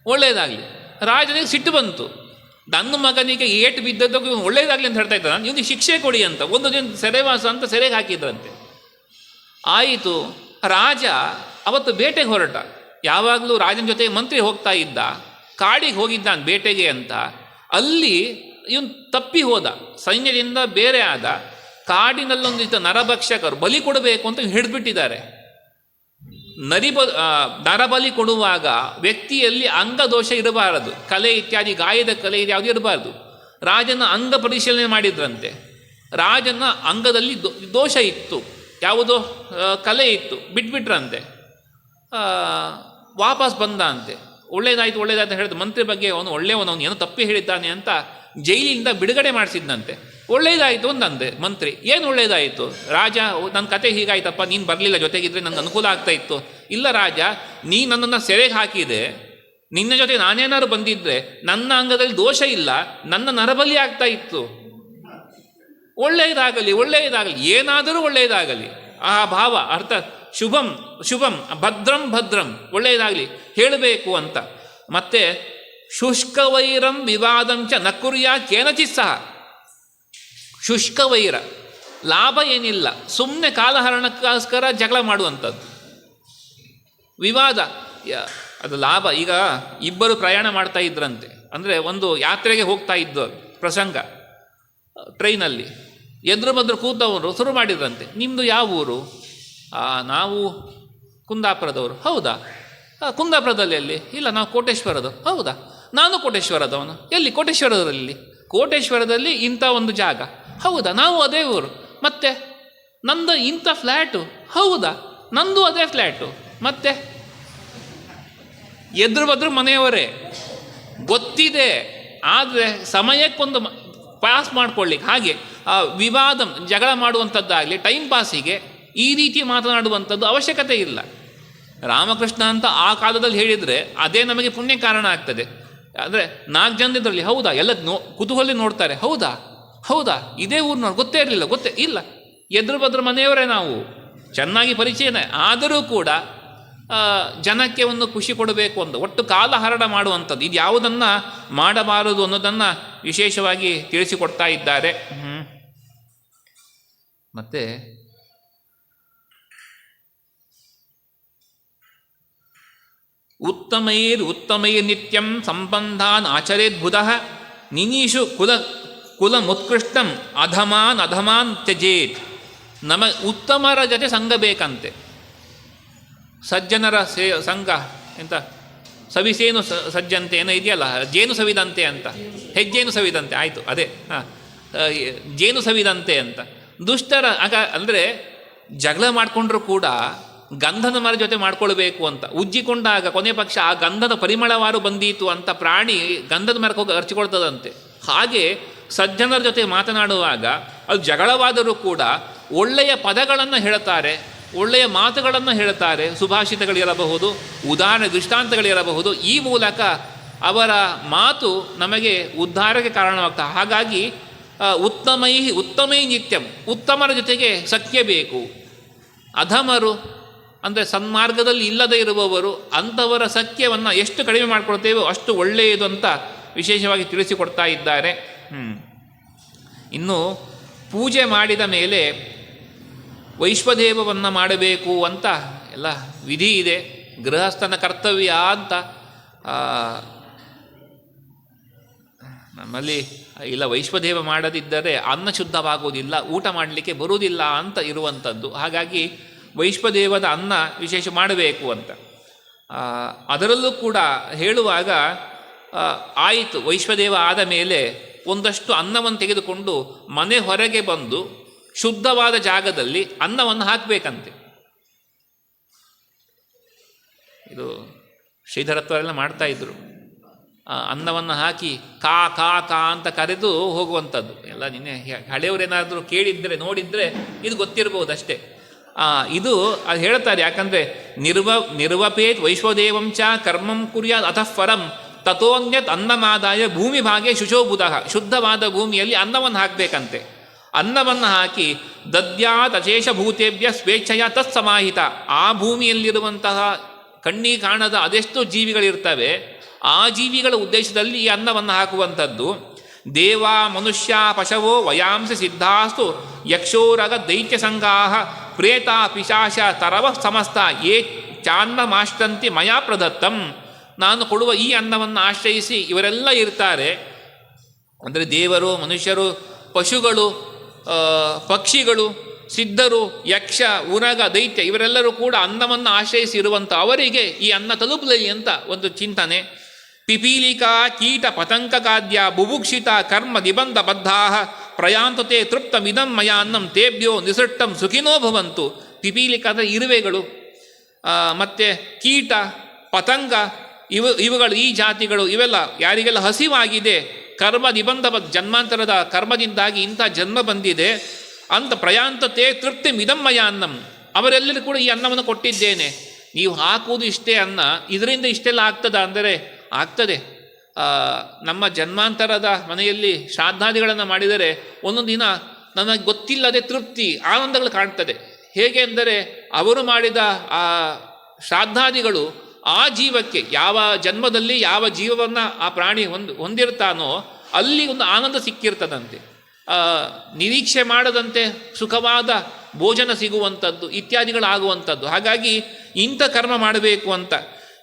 ಒಳ್ಳೆಯದಾಗಲಿ ರಾಜನಿಗೆ ಸಿಟ್ಟು ಬಂತು. ನನ್ನ ಮಗನಿಗೆ ಏಟು ಬಿದ್ದದ್ದು ಇವನು ಒಳ್ಳೇದಾಗಲಿ ಅಂತ ಹೇಳ್ತಾ ಇದ್ದಾನೆ. ಇವನಿಗೆ ಶಿಕ್ಷೆ ಕೊಡಿ ಅಂತ, ಒಂದು ದಿನ ಸೆರೆವಾಸ ಅಂತ ಸೆರೆಗೆ ಹಾಕಿದ್ರಂತೆ. ಆಯಿತು, ರಾಜ ಅವತ್ತು ಬೇಟೆಗೆ ಹೊರಟ. ಯಾವಾಗಲೂ ರಾಜನ ಜೊತೆ ಮಂತ್ರಿ ಹೋಗ್ತಾ ಇದ್ದ. ಕಾಡಿಗೆ ಹೋಗಿದ್ದಾನೆ ಬೇಟೆಗೆ ಅಂತ. ಅಲ್ಲಿ ಇವನು ತಪ್ಪಿ ಹೋದ. ಸೈನ್ಯದಿಂದ ಬೇರೆ ಆದ. ಕಾಡಿನಲ್ಲೊಂದಿದ್ದ ನರಭಕ್ಷಕರು ಬಲಿ ಕೊಡಬೇಕು ಅಂತ ಹಿಡಿದ್ಬಿಟ್ಟಿದ್ದಾರೆ. ನರಿ ಬ ನರಬಲಿ ಕೊಡುವಾಗ ವ್ಯಕ್ತಿಯಲ್ಲಿ ಅಂಗದೋಷ ಇರಬಾರದು. ಕಲೆ ಇತ್ಯಾದಿ, ಗಾಯದ ಕಲೆ ಇದು ಇರಬಾರದು. ರಾಜನ ಅಂಗ ಪರಿಶೀಲನೆ ಮಾಡಿದ್ರಂತೆ. ರಾಜನ ಅಂಗದಲ್ಲಿ ದೋಷ ಇತ್ತು. ಯಾವುದೋ ಕಲೆ ಇತ್ತು. ಬಿಟ್ಬಿಟ್ರಂತೆ. ವಾಪಸ್ ಬಂದ ಅಂತೆ. ಒಳ್ಳೇದಾಯ್ತು ಒಳ್ಳೇದಾಯ್ತು ಹೇಳಿದ ಮಂತ್ರಿ ಬಗ್ಗೆ ಅವನು ಒಳ್ಳೆಯವನು, ಅವನು ಏನೋ ತಪ್ಪಿ ಹೇಳಿದ್ದಾನೆ ಅಂತ ಜೈಲಿಂದ ಬಿಡುಗಡೆ ಮಾಡಿಸಿದ್ದಂತೆ ಒಳ್ಳೇದಾಯಿತು ಅಂದಂತೆ ಮಂತ್ರಿ. ಏನು ಒಳ್ಳೇದಾಯಿತು? ರಾಜ ನನ್ನ ಕತೆ ಹೀಗಾಯ್ತಪ್ಪ, ನೀನು ಬರಲಿಲ್ಲ, ಜೊತೆಗಿದ್ರೆ ನನಗೆ ಅನುಕೂಲ ಆಗ್ತಾ ಇತ್ತು. ಇಲ್ಲ ರಾಜ, ನೀ ನನ್ನನ್ನು ಸೆರೆಗೆ ಹಾಕಿದೆ. ನಿನ್ನ ಜೊತೆ ನಾನೇನಾದ್ರು ಬಂದಿದ್ರೆ ನನ್ನ ಅಂಗದಲ್ಲಿ ದೋಷ ಇಲ್ಲ, ನನ್ನ ನರಬಲಿ ಆಗ್ತಾ ಇತ್ತು. ಒಳ್ಳೆಯದಾಗಲಿ ಒಳ್ಳೆಯದಾಗಲಿ ಏನಾದರೂ ಒಳ್ಳೆಯದಾಗಲಿ ಆ ಭಾವ ಅರ್ಥ ಶುಭಂ ಶುಭಂ ಭದ್ರಂ ಭದ್ರಂ ಒಳ್ಳೆಯದಾಗಲಿ ಹೇಳಬೇಕು ಅಂತ. ಮತ್ತೆ ಶುಷ್ಕವೈರಂ ವಿವಾದಂಚ ನಕುರ್ಯ ಕೇನಚಿತ್ ಸಹ. ಶುಷ್ಕವೈರ ಲಾಭ ಏನಿಲ್ಲ ಸುಮ್ಮನೆ ಕಾಲಹರಣಕ್ಕೋಸ್ಕರ ಜಗಳ ಮಾಡುವಂಥದ್ದು. ವಿವಾದ ಅದು ಲಾಭ. ಈಗ ಇಬ್ಬರು ಪ್ರಯಾಣ ಮಾಡ್ತಾ ಇದ್ರಂತೆ. ಅಂದರೆ ಒಂದು ಯಾತ್ರೆಗೆ ಹೋಗ್ತಾ ಇದ್ದು ಪ್ರಸಂಗ ಟ್ರೈನಲ್ಲಿ. ಎದುರು ಬದ್ರು ಕೂತವರು ಶುರು ಮಾಡಿದ್ರಂತೆ. ನಿಮ್ಮದು ಯಾವ ಊರು? "ಆ, ನಾವು ಕುಂದಾಪುರದವರು, ಹೌದಾ? ಕುಂದಾಪುರದಲ್ಲಿ ಎಲ್ಲಿ? ಇಲ್ಲ, ನಾವು ಕೋಟೇಶ್ವರದವರು ಹೌದಾ? ನಾನು ಕೋಟೇಶ್ವರದವನು. ಎಲ್ಲಿ? ಕೋಟೇಶ್ವರದಲ್ಲಿ ಕೋಟೇಶ್ವರದಲ್ಲಿ ಇಂಥ ಒಂದು ಜಾಗ. ಹೌದಾ? ನಾವು ಅದೇ ಊರು. ಮತ್ತೆ? ನಂದು ಇಂಥ ಫ್ಲ್ಯಾಟು ಹೌದಾ? ನಂದು ಅದೇ ಫ್ಲ್ಯಾಟು ಮತ್ತೆ? ಎದುರು ಬದ್ರು ಮನೆಯವರೇ. ಗೊತ್ತಿದೆ. ಆದರೆ ಸಮಯಕ್ಕೊಂದು ಪಾಸ್ ಮಾಡ್ಕೊಳ್ಳಿ ಹಾಗೆ ವಿವಾದ, ಜಗಳ ಮಾಡುವಂಥದ್ದಾಗಲಿ ಟೈಮ್ ಪಾಸಿಗೆ ಈ ರೀತಿ ಮಾತನಾಡುವಂಥದ್ದು ಅವಶ್ಯಕತೆ ಇಲ್ಲ. ರಾಮಕೃಷ್ಣ ಅಂತ ಆ ಕಾಲದಲ್ಲಿ ಹೇಳಿದರೆ ಅದೇ ನಮಗೆ ಪುಣ್ಯ ಕಾರಣ ಆಗ್ತದೆ. ಅಂದರೆ ನಾಲ್ಕು ಜನದಿದ್ರಲ್ಲಿ ಹೌದಾ? ಎಲ್ಲ ನೋ, ಕುತೂಹಲಿ ನೋಡ್ತಾರೆ. ಹೌದಾ? ಹೌದಾ? ಇದೇ ಊರಿನವ್ರು ಗೊತ್ತೇ ಇರಲಿಲ್ಲ, ಗೊತ್ತೇ ಇಲ್ಲ. ಎದುರು ಬದ್ರ ಮನೆಯವರೇ ನಾವು. ಚೆನ್ನಾಗಿ ಪರಿಚಯನೇ. ಆದರೂ ಕೂಡ ಜನಕ್ಕೆ ಒಂದು ಖುಷಿ ಕೊಡಬೇಕು ಅಂತ ಒಟ್ಟು ಕಾಲ ಹರಡ ಮಾಡುವಂಥದ್ದು. ಇದು ಯಾವುದನ್ನು ಮಾಡಬಾರದು ಅನ್ನೋದನ್ನು ವಿಶೇಷವಾಗಿ ತಿಳಿಸಿಕೊಡ್ತಾ ಇದ್ದಾರೆ. ಮತ್ತೆ ಉತ್ತಮೈರ್ ಉತ್ತಮೈರ್ ನಿತ್ಯಂ ಸಂಬಂಧಾನ್ ಆಚರೇದ್ ಬುಧ ನಿನೀಷು ಕುಲ ಕುಲ ಮುತ್ಕೃಷ್ಟಂ ಅಧಮಾನ್ ಅಧಮಾನ್ ತ್ಯಜೇತ್. ನಮ ಉತ್ತಮರ ಜೊತೆ ಸಂಘ ಬೇಕಂತೆ. ಸಜ್ಜನರ ಸೇ ಸಂಘ ಎಂತ? ಸವಿಸೇನು ಸಜ್ಜಂತೆ ಏನೋ ಇದೆಯಲ್ಲ? ಜೇನು ಸವಿದಂತೆ ಅಂತ. ಹೆಜ್ಜೇನು ಸವಿದಂತೆ? ಆಯಿತು, ಅದೇ. ಹಾಂ. ಜೇನು ಸವಿದಂತೆ ಅಂತ. ದುಷ್ಟರ ಆಗ ಅಂದರೆ ಜಗಳ ಮಾಡಿಕೊಂಡ್ರೂ ಕೂಡ ಗಂಧದ ಮರ ಜೊತೆ ಮಾಡ್ಕೊಳ್ಬೇಕು ಅಂತ. ಉಜ್ಜಿಕೊಂಡಾಗ ಕೊನೆ ಪಕ್ಷ ಆ ಗಂಧದ ಪರಿಮಳವಾರು ಬಂದೀತು ಅಂತ ಪ್ರಾಣಿ ಗಂಧದ ಮರಕ್ಕೆ ಹೋಗಿ ಅರ್ಚಿಕೊಳ್ತದಂತೆ ಹಾಗೆ ಸಜ್ಜನರ ಜೊತೆ ಮಾತನಾಡುವಾಗ ಅದು ಜಗಳವಾದರೂ ಕೂಡ ಒಳ್ಳೆಯ ಪದಗಳನ್ನು ಹೇಳುತ್ತಾರೆ, ಒಳ್ಳೆಯ ಮಾತುಗಳನ್ನು ಹೇಳುತ್ತಾರೆ ಸುಭಾಷಿತಗಳಿರಬಹುದು ಉದಾಹರಣೆ ದೃಷ್ಟಾಂತಗಳಿರಬಹುದು ಈ ಮೂಲಕ ಅವರ ಮಾತು ನಮಗೆ ಉದ್ಧಾರಕ್ಕೆ ಕಾರಣವಾಗ್ತದೆ ಹಾಗಾಗಿ ಉತ್ತಮೈ ಉತ್ತಮೈ ನಿತ್ಯಂ, ಉತ್ತಮರ ಜೊತೆಗೆ ಸಖ್ಯ ಬೇಕು. ಅಧಮರು ಅಂದರೆ ಸನ್ಮಾರ್ಗದಲ್ಲಿ ಇಲ್ಲದೆ ಇರುವವರು ಅಂಥವರ ಸತ್ಯವನ್ನು ಎಷ್ಟು ಕಡಿಮೆ ಮಾಡಿಕೊಳ್ತೇವೋ ಅಷ್ಟು ಒಳ್ಳೆಯದು ಅಂತ ವಿಶೇಷವಾಗಿ ತಿಳಿಸಿಕೊಡ್ತಾ ಇದ್ದಾರೆ. ಇನ್ನು ಪೂಜೆ ಮಾಡಿದ ಮೇಲೆ ವೈಶ್ವದೇವವನ್ನು ಮಾಡಬೇಕು ಅಂತ ಎಲ್ಲ ವಿಧಿ ಇದೆ. ಗೃಹಸ್ಥನ ಕರ್ತವ್ಯ ಅಂತ ನಮ್ಮಲ್ಲಿ, ಇಲ್ಲ, ವೈಶ್ವದೇವ ಮಾಡದಿದ್ದರೆ ಅನ್ನ ಶುದ್ಧವಾಗುವುದಿಲ್ಲ ಊಟ ಮಾಡಲಿಕ್ಕೆ ಬರುವುದಿಲ್ಲ ಅಂತ ಇರುವಂಥದ್ದು. ಹಾಗಾಗಿ ವೈಶ್ವದೇವದ ಅನ್ನ ವಿಶೇಷ ಮಾಡಬೇಕು ಅಂತ. ಅದರಲ್ಲೂ ಕೂಡ ಹೇಳುವಾಗ ಆಯಿತು, ವೈಶ್ವದೇವ ಆದ ಮೇಲೆ ಒಂದಷ್ಟು ಅನ್ನವನ್ನು ತೆಗೆದುಕೊಂಡು ಮನೆ ಹೊರಗೆ ಬಂದು ಶುದ್ಧವಾದ ಜಾಗದಲ್ಲಿ ಅನ್ನವನ್ನು ಹಾಕಬೇಕಂತೆ. ಇದು ಶ್ರೀಧರತ್ವರೆಲ್ಲ ಮಾಡ್ತಾ ಇದ್ರು. ಅನ್ನವನ್ನು ಹಾಕಿ ಕಾ ಕಾ ಕಾ ಅಂತ ಕರೆದು ಹೋಗುವಂಥದ್ದು. ಎಲ್ಲ ನಿನ್ನೆ ಹಳೆಯವರೇನಾದರೂ ಕೇಳಿದ್ರೆ, ನೋಡಿದರೆ ಇದು ಗೊತ್ತಿರಬಹುದು ಅಷ್ಟೇ ಇದು ಅದು ಹೇಳ್ತಾರೆ ಯಾಕಂದರೆ ನಿರ್ವ ನಿರ್ವಪೇತ್ ವೈಶ್ವದೇವಂಚ ಕರ್ಮಂ ಕುರ್ಯಾದ್ ಅತಃ ಪರಂ ತಥೋನ್ಯತ್ ಅನ್ನಮಾದಾಯ ಭೂಮಿ ಭಾಗೆ ಶುಶೋಬುಧ ಶುದ್ಧವಾದ ಭೂಮಿಯಲ್ಲಿ ಅನ್ನವನ್ನು ಹಾಕಬೇಕಂತೆ. ಅನ್ನವನ್ನು ಹಾಕಿ ದದ್ಯಾತ್ ಅಶೇಷ ಭೂತೇಭ್ಯ ಸ್ವೇಚ್ಛೆಯ ತತ್ಸಮಾಹಿತ ಆ ಭೂಮಿಯಲ್ಲಿರುವಂತಹ ಕಣ್ಣಿ ಕಾಣದ ಅದೆಷ್ಟು ಜೀವಿಗಳಿರ್ತವೆ, ಆ ಜೀವಿಗಳ ಉದ್ದೇಶದಲ್ಲಿ ಈ ಅನ್ನವನ್ನು ಹಾಕುವಂಥದ್ದು. ದೇವ ಮನುಷ್ಯ ಪಶವೋ ವಯಾಂಸಿ ಸಿದ್ಧಾಸ್ತು ಯಕ್ಷೋರಗ ದೈತ್ಯ ಸಂಗಾಹ ಪ್ರೇತ ಪಿಶಾಶ ತರವ ಸಮಸ್ತ ಏ ಚಾನ್ನಮಾಷ್ಟಂತಿ ಮಯಾ ಪ್ರದತ್ತಂ. ನಾನು ಕೊಡುವ ಈ ಅನ್ನವನ್ನು ಆಶ್ರಯಿಸಿ ಇವರೆಲ್ಲ ಇರ್ತಾರೆ. ಅಂದರೆ ದೇವರು, ಮನುಷ್ಯರು, ಪಶುಗಳು ಪಕ್ಷಿಗಳು, ಸಿದ್ಧರು, ಯಕ್ಷ, ಉರಗ, ದೈತ್ಯ ಇವರೆಲ್ಲರೂ ಕೂಡ ಅನ್ನವನ್ನು ಆಶ್ರಯಿಸಿ ಇರುವಂಥ ಅವರಿಗೆ ಈ ಅನ್ನ ತಲುಪಲಿ ಅಂತ ಒಂದು ಚಿಂತನೆ. ಪಿಪೀಲಿಕಾ ಕೀಟ ಪತಂಕಕಾದ್ಯ ಬುಭುಕ್ಷಿತ ಕರ್ಮ ನಿಬಂಧ ಬದ್ಧಾ ಪ್ರಯಾಂತತೆ ತೃಪ್ತ ಮಿದಂ ಮಯ ಅನ್ನಂ ತೇಭ್ಯೋ ನಿಸೃಷ್ಟಂ ಸುಖಿನೋ ಭವಂತು. ಪಿಪೀಲಿಕ ಅಂದರೆ ಇರುವೆಗಳು ಮತ್ತು ಕೀಟ, ಪತಂಗ, ಇವು, ಇವುಗಳು ಈ ಜಾತಿಗಳು, ಇವೆಲ್ಲ ಯಾರಿಗೆಲ್ಲ ಹಸಿವಾಗಿದೆ, ಕರ್ಮ ನಿಬಂಧ ಜನ್ಮಾಂತರದ ಕರ್ಮದಿಂದಾಗಿ ಇಂಥ ಜನ್ಮ ಬಂದಿದೆ, ಅಂತ ಪ್ರಯಾಂತತೆ ತೃಪ್ತಿ ಮಿದಮ್ಮಯ ಅನ್ನಂ ಅವರೆಲ್ಲರೂ ಕೂಡ ಈ ಅನ್ನವನ್ನು ಕೊಟ್ಟಿದ್ದೇನೆ. ನೀವು ಹಾಕುವುದು ಇಷ್ಟೇ ಅನ್ನ, ಇದರಿಂದ ಇಷ್ಟೆಲ್ಲ ಆಗ್ತದ ಅಂದರೆ ಆಗ್ತದೆ. ನಮ್ಮ ಜನ್ಮಾಂತರದ ಮನೆಯಲ್ಲಿ ಶ್ರಾದ್ದಾದಿಗಳನ್ನು ಮಾಡಿದರೆ ಒಂದೊಂದು ದಿನ ನನಗೆ ಗೊತ್ತಿಲ್ಲದೆ ತೃಪ್ತಿ, ಆನಂದಗಳು ಕಾಣ್ತದೆ. ಹೇಗೆ ಅಂದರೆ ಅವರು ಮಾಡಿದ ಆ ಶ್ರಾದ್ದಾದಿಗಳು ಆ ಜೀವಕ್ಕೆ ಯಾವ ಜನ್ಮದಲ್ಲಿ ಯಾವ ಜೀವವನ್ನು ಆ ಪ್ರಾಣಿ ಹೊಂದ್, ಹೊಂದಿರ್ತಾನೋ ಅಲ್ಲಿ ಒಂದು ಆನಂದ ಸಿಕ್ಕಿರ್ತದಂತೆ. ನಿರೀಕ್ಷೆ ಮಾಡದಂತೆ ಸುಖವಾದ ಭೋಜನ ಸಿಗುವಂಥದ್ದು ಇತ್ಯಾದಿಗಳಾಗುವಂಥದ್ದು ಹಾಗಾಗಿ ಇಂಥ ಕರ್ಮ ಮಾಡಬೇಕು ಅಂತ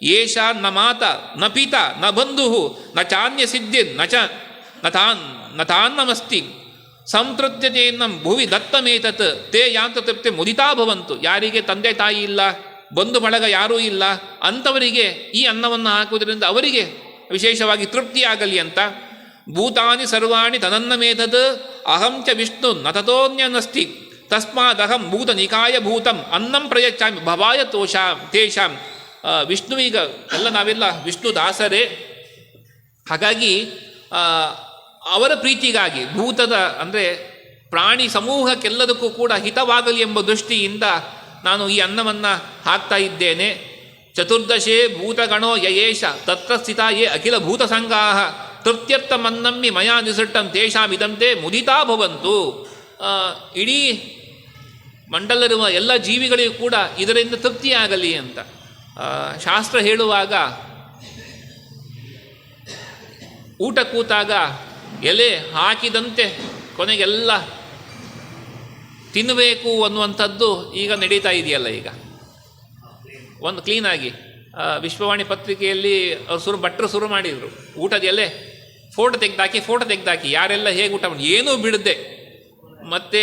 ಏಷ ನ ಮಾತ, ನ ಪಿತ, ನ ಬಂಧು ನ ಚಾನ್ಯ ಸಿದ್ಧಿ, ನ ಚ, ನ ತಾನ್, ನ ತಾನ್ನಮಸ್ತಿ ಸಂತೃಪ್ತತೆಯನ್ನು ಭುವಿ ದತ್ತಮೇತತ್, ತೇ ಯಾಂತ ತೃಪ್ತಿ ಮುದಿತಾ ಭವಂತು. ಯಾರಿಗೆ ತಂದೆ ತಾಯಿ ಇಲ್ಲ, ಬಂಧು ಬಳಗ ಯಾರೂ ಇಲ್ಲ, ಅಂಥವರಿಗೆ ಈ ಅನ್ನವನ್ನು ಹಾಕುವುದರಿಂದ ಅವರಿಗೆ ವಿಶೇಷವಾಗಿ ತೃಪ್ತಿಯಾಗಲಿ ಅಂತ. ಭೂತಾನಿ ಸರ್ವಾಣಿ ತನನ್ನ ಮೇತದ್ ಅಹಂ ಚ ವಿಷ್ಣು ನ ತಥೋನ್ಯನಸ್ತಿ. ತಸ್ಮಾದಹಂ ಭೂತ ನಿಕಾಯ ಭೂತಂ, ಅನ್ನಂ ಪ್ರಯಚ್ಚಾಮಿ ಭವಾಯ ತೋಷಾಂ, ತೇಷಾಂ. ವಿಷ್ಣುವೀಗ ಎಲ್ಲ ನಾವೆಲ್ಲ ವಿಷ್ಣು ದಾಸರೇ. ಹಾಗಾಗಿ ಅವರ ಪ್ರೀತಿಗಾಗಿ, ಭೂತದ, ಅಂದರೆ, ಪ್ರಾಣಿ ಸಮೂಹಕ್ಕೆಲ್ಲದಕ್ಕೂ ಕೂಡ ಹಿತವಾಗಲಿ ಎಂಬ ದೃಷ್ಟಿಯಿಂದ ನಾನು ಈ ಅನ್ನವನ್ನು ಹಾಕ್ತಾ ಇದ್ದೇನೆ. ಚತುರ್ದಶೇ ಭೂತಗಣೋ ಯಯೇಶ, ತತ್ರ ಸ್ಥಿತ ಯೇ ಅಖಿಲ ಭೂತ ಸಂಗಾಹ ತೃಪ್ತ್ಯರ್ಥಮನ್ನಮ್ಮಿ ಮಯಾ ನಿಸೃಟ್ಟಂ ತೇಷಾಮಿದಂತೆ ಮುದಿತಾ ಭವಂತು. ಇಡೀ ಮಂಡಲರುವ ಎಲ್ಲ ಜೀವಿಗಳಿಗೂ ಕೂಡ ಇದರಿಂದ ತೃಪ್ತಿಯಾಗಲಿ ಅಂತ. ಶಾಸ್ತ್ರ ಹೇಳುವಾಗ ಊಟ ಕೂತಾಗ ಎಲೆ ಹಾಕಿದಂತೆ ಕೊನೆಗೆಲ್ಲ ತಿನ್ನಬೇಕು ಅನ್ನುವಂಥದ್ದು ಈಗ ನಡೀತಾ ಇದೆಯಲ್ಲ ಈಗ. ಒಂದು ಕ್ಲೀನಾಗಿ ವಿಶ್ವವಾಣಿ ಪತ್ರಿಕೆಯಲ್ಲಿ ಅವ್ರು ಶುರು ಭಟ್ರು ಶುರು ಮಾಡಿದರು, ಊಟದ ಎಲೆ ಫೋಟೋ ತೆಗೆದಾಕಿ ಫೋಟೋ ತೆಗೆದಾಕಿ, ಯಾರೆಲ್ಲ ಹೇಗೆ ಊಟ ಮಾಡಿ, ಏನೂ ಬಿಡದೆ ಮತ್ತೆ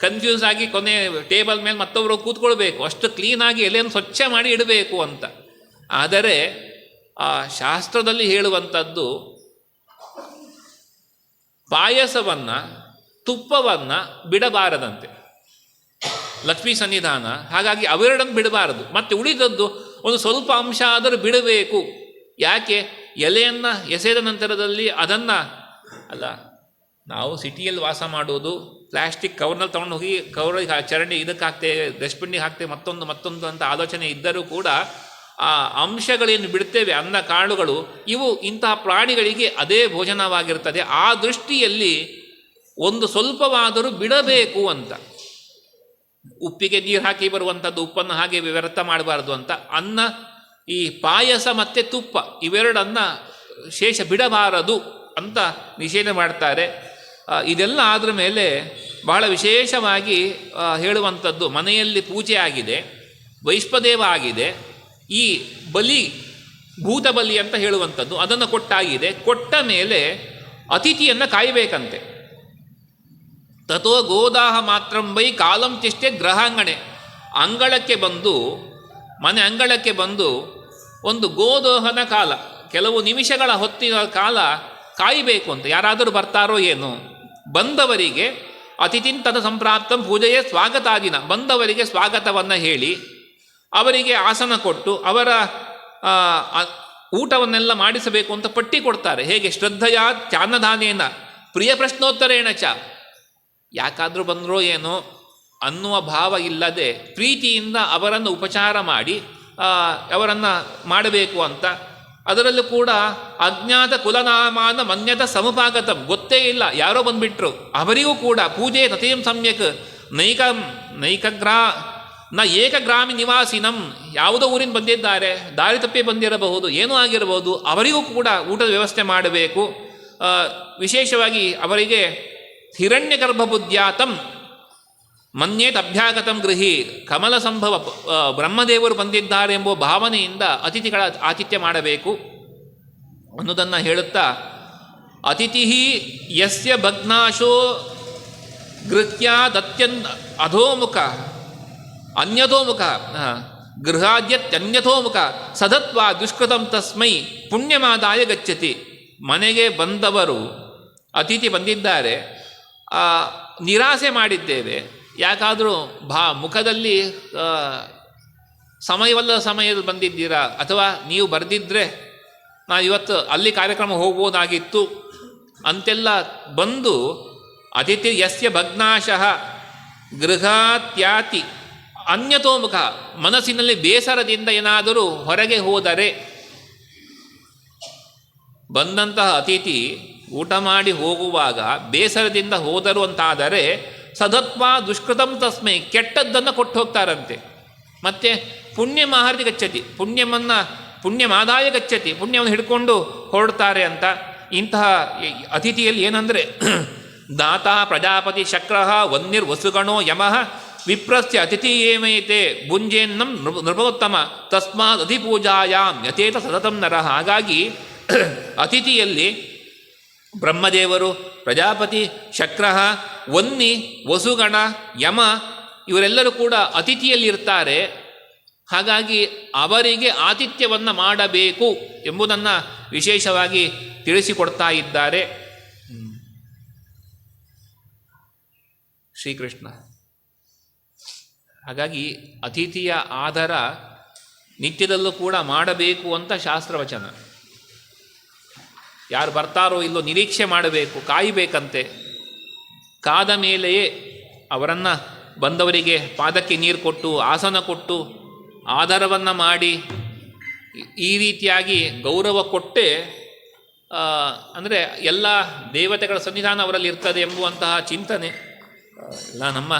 ಕನ್ಫ್ಯೂಸ್ ಆಗಿ ಕೊನೆ ಟೇಬಲ್ ಮೇಲೆ ಮತ್ತೊಬ್ಬರು ಕೂತ್ಕೊಳ್ಬೇಕು. ಅಷ್ಟು ಕ್ಲೀನಾಗಿ ಎಲೆಯನ್ನು ಸ್ವಚ್ಛ ಮಾಡಿ ಇಡಬೇಕು ಅಂತ. ಆದರೆ, ಆ ಶಾಸ್ತ್ರದಲ್ಲಿ ಹೇಳುವಂಥದ್ದು, ಪಾಯಸವನ್ನು, ತುಪ್ಪವನ್ನು ಬಿಡಬಾರದಂತೆ. ಲಕ್ಷ್ಮೀ ಸನ್ನಿಧಾನ. ಹಾಗಾಗಿ ಅವೆರಡನ್ನು ಬಿಡಬಾರದು. ಮತ್ತು ಉಳಿದದ್ದು, ಒಂದು ಸ್ವಲ್ಪ ಅಂಶ ಆದರೂ ಬಿಡಬೇಕು. ಯಾಕೆ? ಎಲೆಯನ್ನು ಎಸೆದ ನಂತರದಲ್ಲಿ ಅದನ್ನು, ಅಲ್ಲ ನಾವು ಸಿಟಿಯಲ್ಲಿ ವಾಸ ಮಾಡೋದು ಪ್ಲಾಸ್ಟಿಕ್ ಕವರ್ನಲ್ಲಿ ತೊಗೊಂಡು ಹೋಗಿ ಕವರಿಗೆ ಚರಂಡಿ ಇದಕ್ಕೆ ಹಾಕ್ತೇವೆ ಡಸ್ಟ್ಬಿನ್ನಿಗೆ ಹಾಕ್ತೇವೆ ಮತ್ತೊಂದು ಮತ್ತೊಂದು ಅಂತ ಆಲೋಚನೆ ಇದ್ದರೂ ಕೂಡ ಆ ಅಂಶಗಳೇನು ಬಿಡ್ತೇವೆ ಅನ್ನ ಕಾಳುಗಳು, ಇವು ಇಂತಹ ಪ್ರಾಣಿಗಳಿಗೆ ಅದೇ ಭೋಜನವಾಗಿರ್ತದೆ. ಆ ದೃಷ್ಟಿಯಲ್ಲಿ ಒಂದು ಸ್ವಲ್ಪವಾದರೂ ಬಿಡಬೇಕು ಅಂತ. ಉಪ್ಪಿಗೆ ನೀರು ಹಾಕಿ ಬರುವಂಥದ್ದು, ಉಪ್ಪನ್ನು ಹಾಗೆ ವ್ಯರ್ಥ ಮಾಡಬಾರ್ದು ಅಂತ. ಅನ್ನ, ಈ ಪಾಯಸ ಮತ್ತು ತುಪ್ಪ, ಇವೆರಡನ್ನ ಶೇಷ ಬಿಡಬಾರದು ಅಂತ ನಿಷೇಧ ಮಾಡ್ತಾರೆ. ಇದೆಲ್ಲ ಆದ್ರ ಮೇಲೆ ಬಹಳ ವಿಶೇಷವಾಗಿ ಹೇಳುವಂಥದ್ದು ಮನೆಯಲ್ಲಿ ಪೂಜೆ ಆಗಿದೆ ವೈಶ್ವದೇವ ಆಗಿದೆ, ಈ ಬಲಿ, ಭೂತ ಬಲಿ ಅಂತ ಹೇಳುವಂಥದ್ದು ಅದನ್ನು ಕೊಟ್ಟಾಗಿದೆ. ಕೊಟ್ಟ ಮೇಲೆ ಅತಿಥಿಯನ್ನು ಕಾಯಬೇಕಂತೆ. ತಥೋ ಗೋದಾಹ ಮಾತ್ರಂ ಬೈ ಕಾಲಂ ತಿಷ್ಟೆ ಗ್ರಹಾಂಗಣೆ. ಅಂಗಳಕ್ಕೆ ಬಂದು, ಮನೆ ಅಂಗಳಕ್ಕೆ ಬಂದು ಒಂದು ಗೋದೋಹನ ಕಾಲ, ಕೆಲವು ನಿಮಿಷಗಳ ಹೊತ್ತಿನ ಕಾಲ ಕಾಯಬೇಕು ಅಂತ, ಯಾರಾದರೂ ಬರ್ತಾರೋ ಏನು. ಬಂದವರಿಗೆ ಅತಿಥಿಂತನ ಸಂಪ್ರಾಪ್ತಂ ಪೂಜೆಯೇ ಸ್ವಾಗತಾದಿನ. ಬಂದವರಿಗೆ ಸ್ವಾಗತವನ್ನು ಹೇಳಿ, ಅವರಿಗೆ ಆಸನ ಕೊಟ್ಟು ಅವರ ಊಟವನ್ನೆಲ್ಲ ಮಾಡಿಸಬೇಕು ಅಂತ ಪಟ್ಟಿ ಕೊಡ್ತಾರೆ. ಹೇಗೆ? ಶ್ರದ್ಧೆಯ ಚಾನದಾನೇನ ಪ್ರಿಯ ಪ್ರಶ್ನೋತ್ತರೇಣ ಚ. ಯಾಕಾದರೂ ಬಂದರೋ ಏನೋ ಅನ್ನುವ ಭಾವ ಇಲ್ಲದೆ ಪ್ರೀತಿಯಿಂದ ಅವರನ್ನು ಉಪಚಾರ ಮಾಡಿ ಅವರನ್ನು ಮಾಡಬೇಕು ಅಂತ ಅದರಲ್ಲೂ ಕೂಡ ಅಜ್ಞಾತ ಕುಲನಾಮಾನ ಮನ್ಯತ ಸಮುಪಾಗತಂ. ಗೊತ್ತೇ ಇಲ್ಲ, ಯಾರೋ ಬಂದ್ಬಿಟ್ರು. ಅವರಿಗೂ ಕೂಡ ಪೂಜೆ ತಥೇಂ ಸಮ್ಯಕ್. ನೈಕ, ನೈಕಗ್ರಾ, ನ ಏಕಗ್ರಾಮಿ ನಿವಾಸಿನಂ. ಯಾವುದೋ ಊರಿನ ಬಂದಿದ್ದಾರೆ, ದಾರಿ ತಪ್ಪಿ ಬಂದಿರಬಹುದು, ಏನೂ ಆಗಿರಬಹುದು, ಅವರಿಗೂ ಕೂಡ ಊಟದ ವ್ಯವಸ್ಥೆ ಮಾಡಬೇಕು. ವಿಶೇಷವಾಗಿ ಅವರಿಗೆ ಹಿರಣ್ಯ ಗರ್ಭಬುದ್ಧ್ಯಾತಂ ಮನ್ಯೇತ್ ಅಭ್ಯಾಗತಂ ಗೃಹಿ. ಕಮಲ ಸಂಭವ ಬ್ರಹ್ಮದೇವರು ಬಂದಿದ್ದಾರೆ ಎಂಬ ಭಾವನೆಯಿಂದ ಅತಿಥಿಗಳ ಆತಿಥ್ಯ ಮಾಡಬೇಕು ಅನ್ನೋದನ್ನು ಹೇಳುತ್ತಾ ಅತಿಥಿ ಯಸ್ಯ ಭಗ್ನಾಶೋ ಗೃಹ್ಯಾದತ್ಯನ್ ಅಧೋಮುಖ ಅನ್ಯಥೋಮುಖ ಗೃಹಾದ್ಯತ್ಯನ್ಯಥೋಮುಖ, ಸದತ್ವ ದುಷ್ಕೃತಂ ತಸ್ಮೈ, ಪುಣ್ಯಮಾದಾಯ ಗಚ್ಚತಿ. ಮನೆಗೆ ಬಂದವರು, ಅತಿಥಿ ಬಂದಿದ್ದಾರೆ ನಿರಾಸೆ ಮಾಡಿದ್ದೇವೆ. ಯಾಕಾದರೂ ಭಾ ಮುಖದಲ್ಲಿ ಸಮಯವಲ್ಲ ಸಮಯದಲ್ಲಿ ಬಂದಿದ್ದೀರಾ? ಅಥವಾ ನೀವು ಬರೆದಿದ್ದರೆ ನಾ ಇವತ್ತು ಅಲ್ಲಿ ಕಾರ್ಯಕ್ರಮ ಹೋಗ್ಬೋದಾಗಿತ್ತು ಅಂತೆಲ್ಲ ಬಂದು ಅತಿಥಿ ಯಸ್ಯ ಭಗ್ನಾಶಃ ಗೃಹಾತ್ಯಾತಿ ಅನ್ಯತೋಮುಖ ಮನಸ್ಸಿನಲ್ಲಿ ಬೇಸರದಿಂದ ಏನಾದರೂ ಹೊರಗೆ ಹೋದರೆ ಬಂದಂತಹ ಅತಿಥಿ ಊಟ ಮಾಡಿ ಹೋಗುವಾಗ ಬೇಸರದಿಂದ ಹೋದರು ಅಂತಾದರೆ ಸದತ್ವ ದುಷ್ಕೃತಂ ತಸ್ಮೈ, ಕೆಟ್ಟದ್ದನ್ನು ಕೊಟ್ಟು ಹೋಗ್ತಾರಂತೆ. ಮತ್ತೆ ಪುಣ್ಯ ಮಹಾರತಿ ಗಚ್ಚತಿ, ಪುಣ್ಯಮನ್ನು, ಪುಣ್ಯಮಾದಾಯ ಗಚ್ಚತಿ, ಪುಣ್ಯವನ್ನು ಹಿಡ್ಕೊಂಡು ಹೊರಡ್ತಾರೆ ಅಂತ. ಇಂತಹ ಅತಿಥಿಯಲ್ಲಿ ಏನಂದರೆ, ದಾತ ಪ್ರಜಾಪತಿ ಶಕ್ರ ವನ್ನಿರ್ ವಸುಗಣೋ ಯಮಃ, ವಿಪ್ರಸ್ಯ ಅತಿಥಿ ಏಮೈತೆ ನೃಪ ನೃಪೋತ್ತಮ ತಸ್ಮಾತ್ ಅಧಿಪೂಜಾಯಾಮ್ ಯಥೇತ ಸತತಂ ನರ. ಹಾಗಾಗಿ, ಅತಿಥಿಯಲ್ಲಿ ಬ್ರಹ್ಮದೇವರು, ಪ್ರಜಾಪತಿ, ಶಕ್ರಹ, ವನ್ನಿ, ವಸುಗಣ, ಯಮ ಇವರೆಲ್ಲರೂ ಕೂಡ ಅತಿಥಿಯಲ್ಲಿರ್ತಾರೆ. ಹಾಗಾಗಿ ಅವರಿಗೆ ಆತಿಥ್ಯವನ್ನು ಮಾಡಬೇಕು ಎಂಬುದನ್ನು ವಿಶೇಷವಾಗಿ ತಿಳಿಸಿಕೊಡ್ತಾ ಇದ್ದಾರೆ. ಶ್ರೀಕೃಷ್ಣ, ಹಾಗಾಗಿ ಅತಿಥಿಯ ಆಧಾರ ನಿತ್ಯದಲ್ಲೂ ಕೂಡ ಮಾಡಬೇಕು ಅಂತ ಶಾಸ್ತ್ರವಚನ. ಯಾರು ಬರ್ತಾರೋ ಇಲ್ಲೋ ನಿರೀಕ್ಷೆ ಮಾಡಬೇಕು, ಕಾಯಬೇಕಂತೆ. ಕಾದ ಮೇಲೆಯೇ ಅವರನ್ನು ಬಂದವರಿಗೆ ಪಾದಕ್ಕೆ ನೀರು ಕೊಟ್ಟು, ಆಸನ ಕೊಟ್ಟು ಆಧಾರವನ್ನು ಮಾಡಿ, ಈ- ರೀತಿಯಾಗಿ ಗೌರವ ಕೊಟ್ಟೆ ಅಂದರೆ ಎಲ್ಲ ದೇವತೆಗಳ ಸನ್ನಿಧಾನ ಅವರಲ್ಲಿ ಇರ್ತದೆ ಎಂಬುವಂತಹ ಚಿಂತನೆ. ಎಲ್ಲ ನಮ್ಮ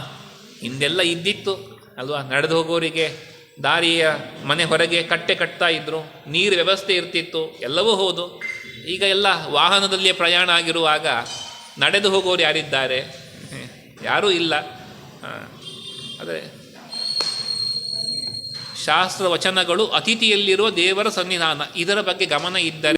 ಹಿಂದೆಲ್ಲ ಇದ್ದಿತ್ತು, ಅಲ್ವಾ? ನಡೆದು ಹೋಗೋರಿಗೆ, ದಾರಿಯ ಮನೆ ಹೊರಗೆ ಕಟ್ಟೆ ಕಟ್ತಾ ಇದ್ದರು ನೀರು ವ್ಯವಸ್ಥೆ ಇರ್ತಿತ್ತು, ಎಲ್ಲವೂ ಹೌದು. ಈಗ ಎಲ್ಲ ವಾಹನದಲ್ಲಿಯೇ ಪ್ರಯಾಣ ಆಗಿರುವಾಗ ನಡೆದು ಹೋಗೋರು ಯಾರಿದ್ದಾರೆ? ಯಾರೂ ಇಲ್ಲ. ಅದೇ ಶಾಸ್ತ್ರ ವಚನಗಳು ಅತಿಥಿಯಲ್ಲಿರುವ ದೇವರ ಸನ್ನಿಧಾನ ಇದರ ಬಗ್ಗೆ ಗಮನ ಇದ್ದರೆ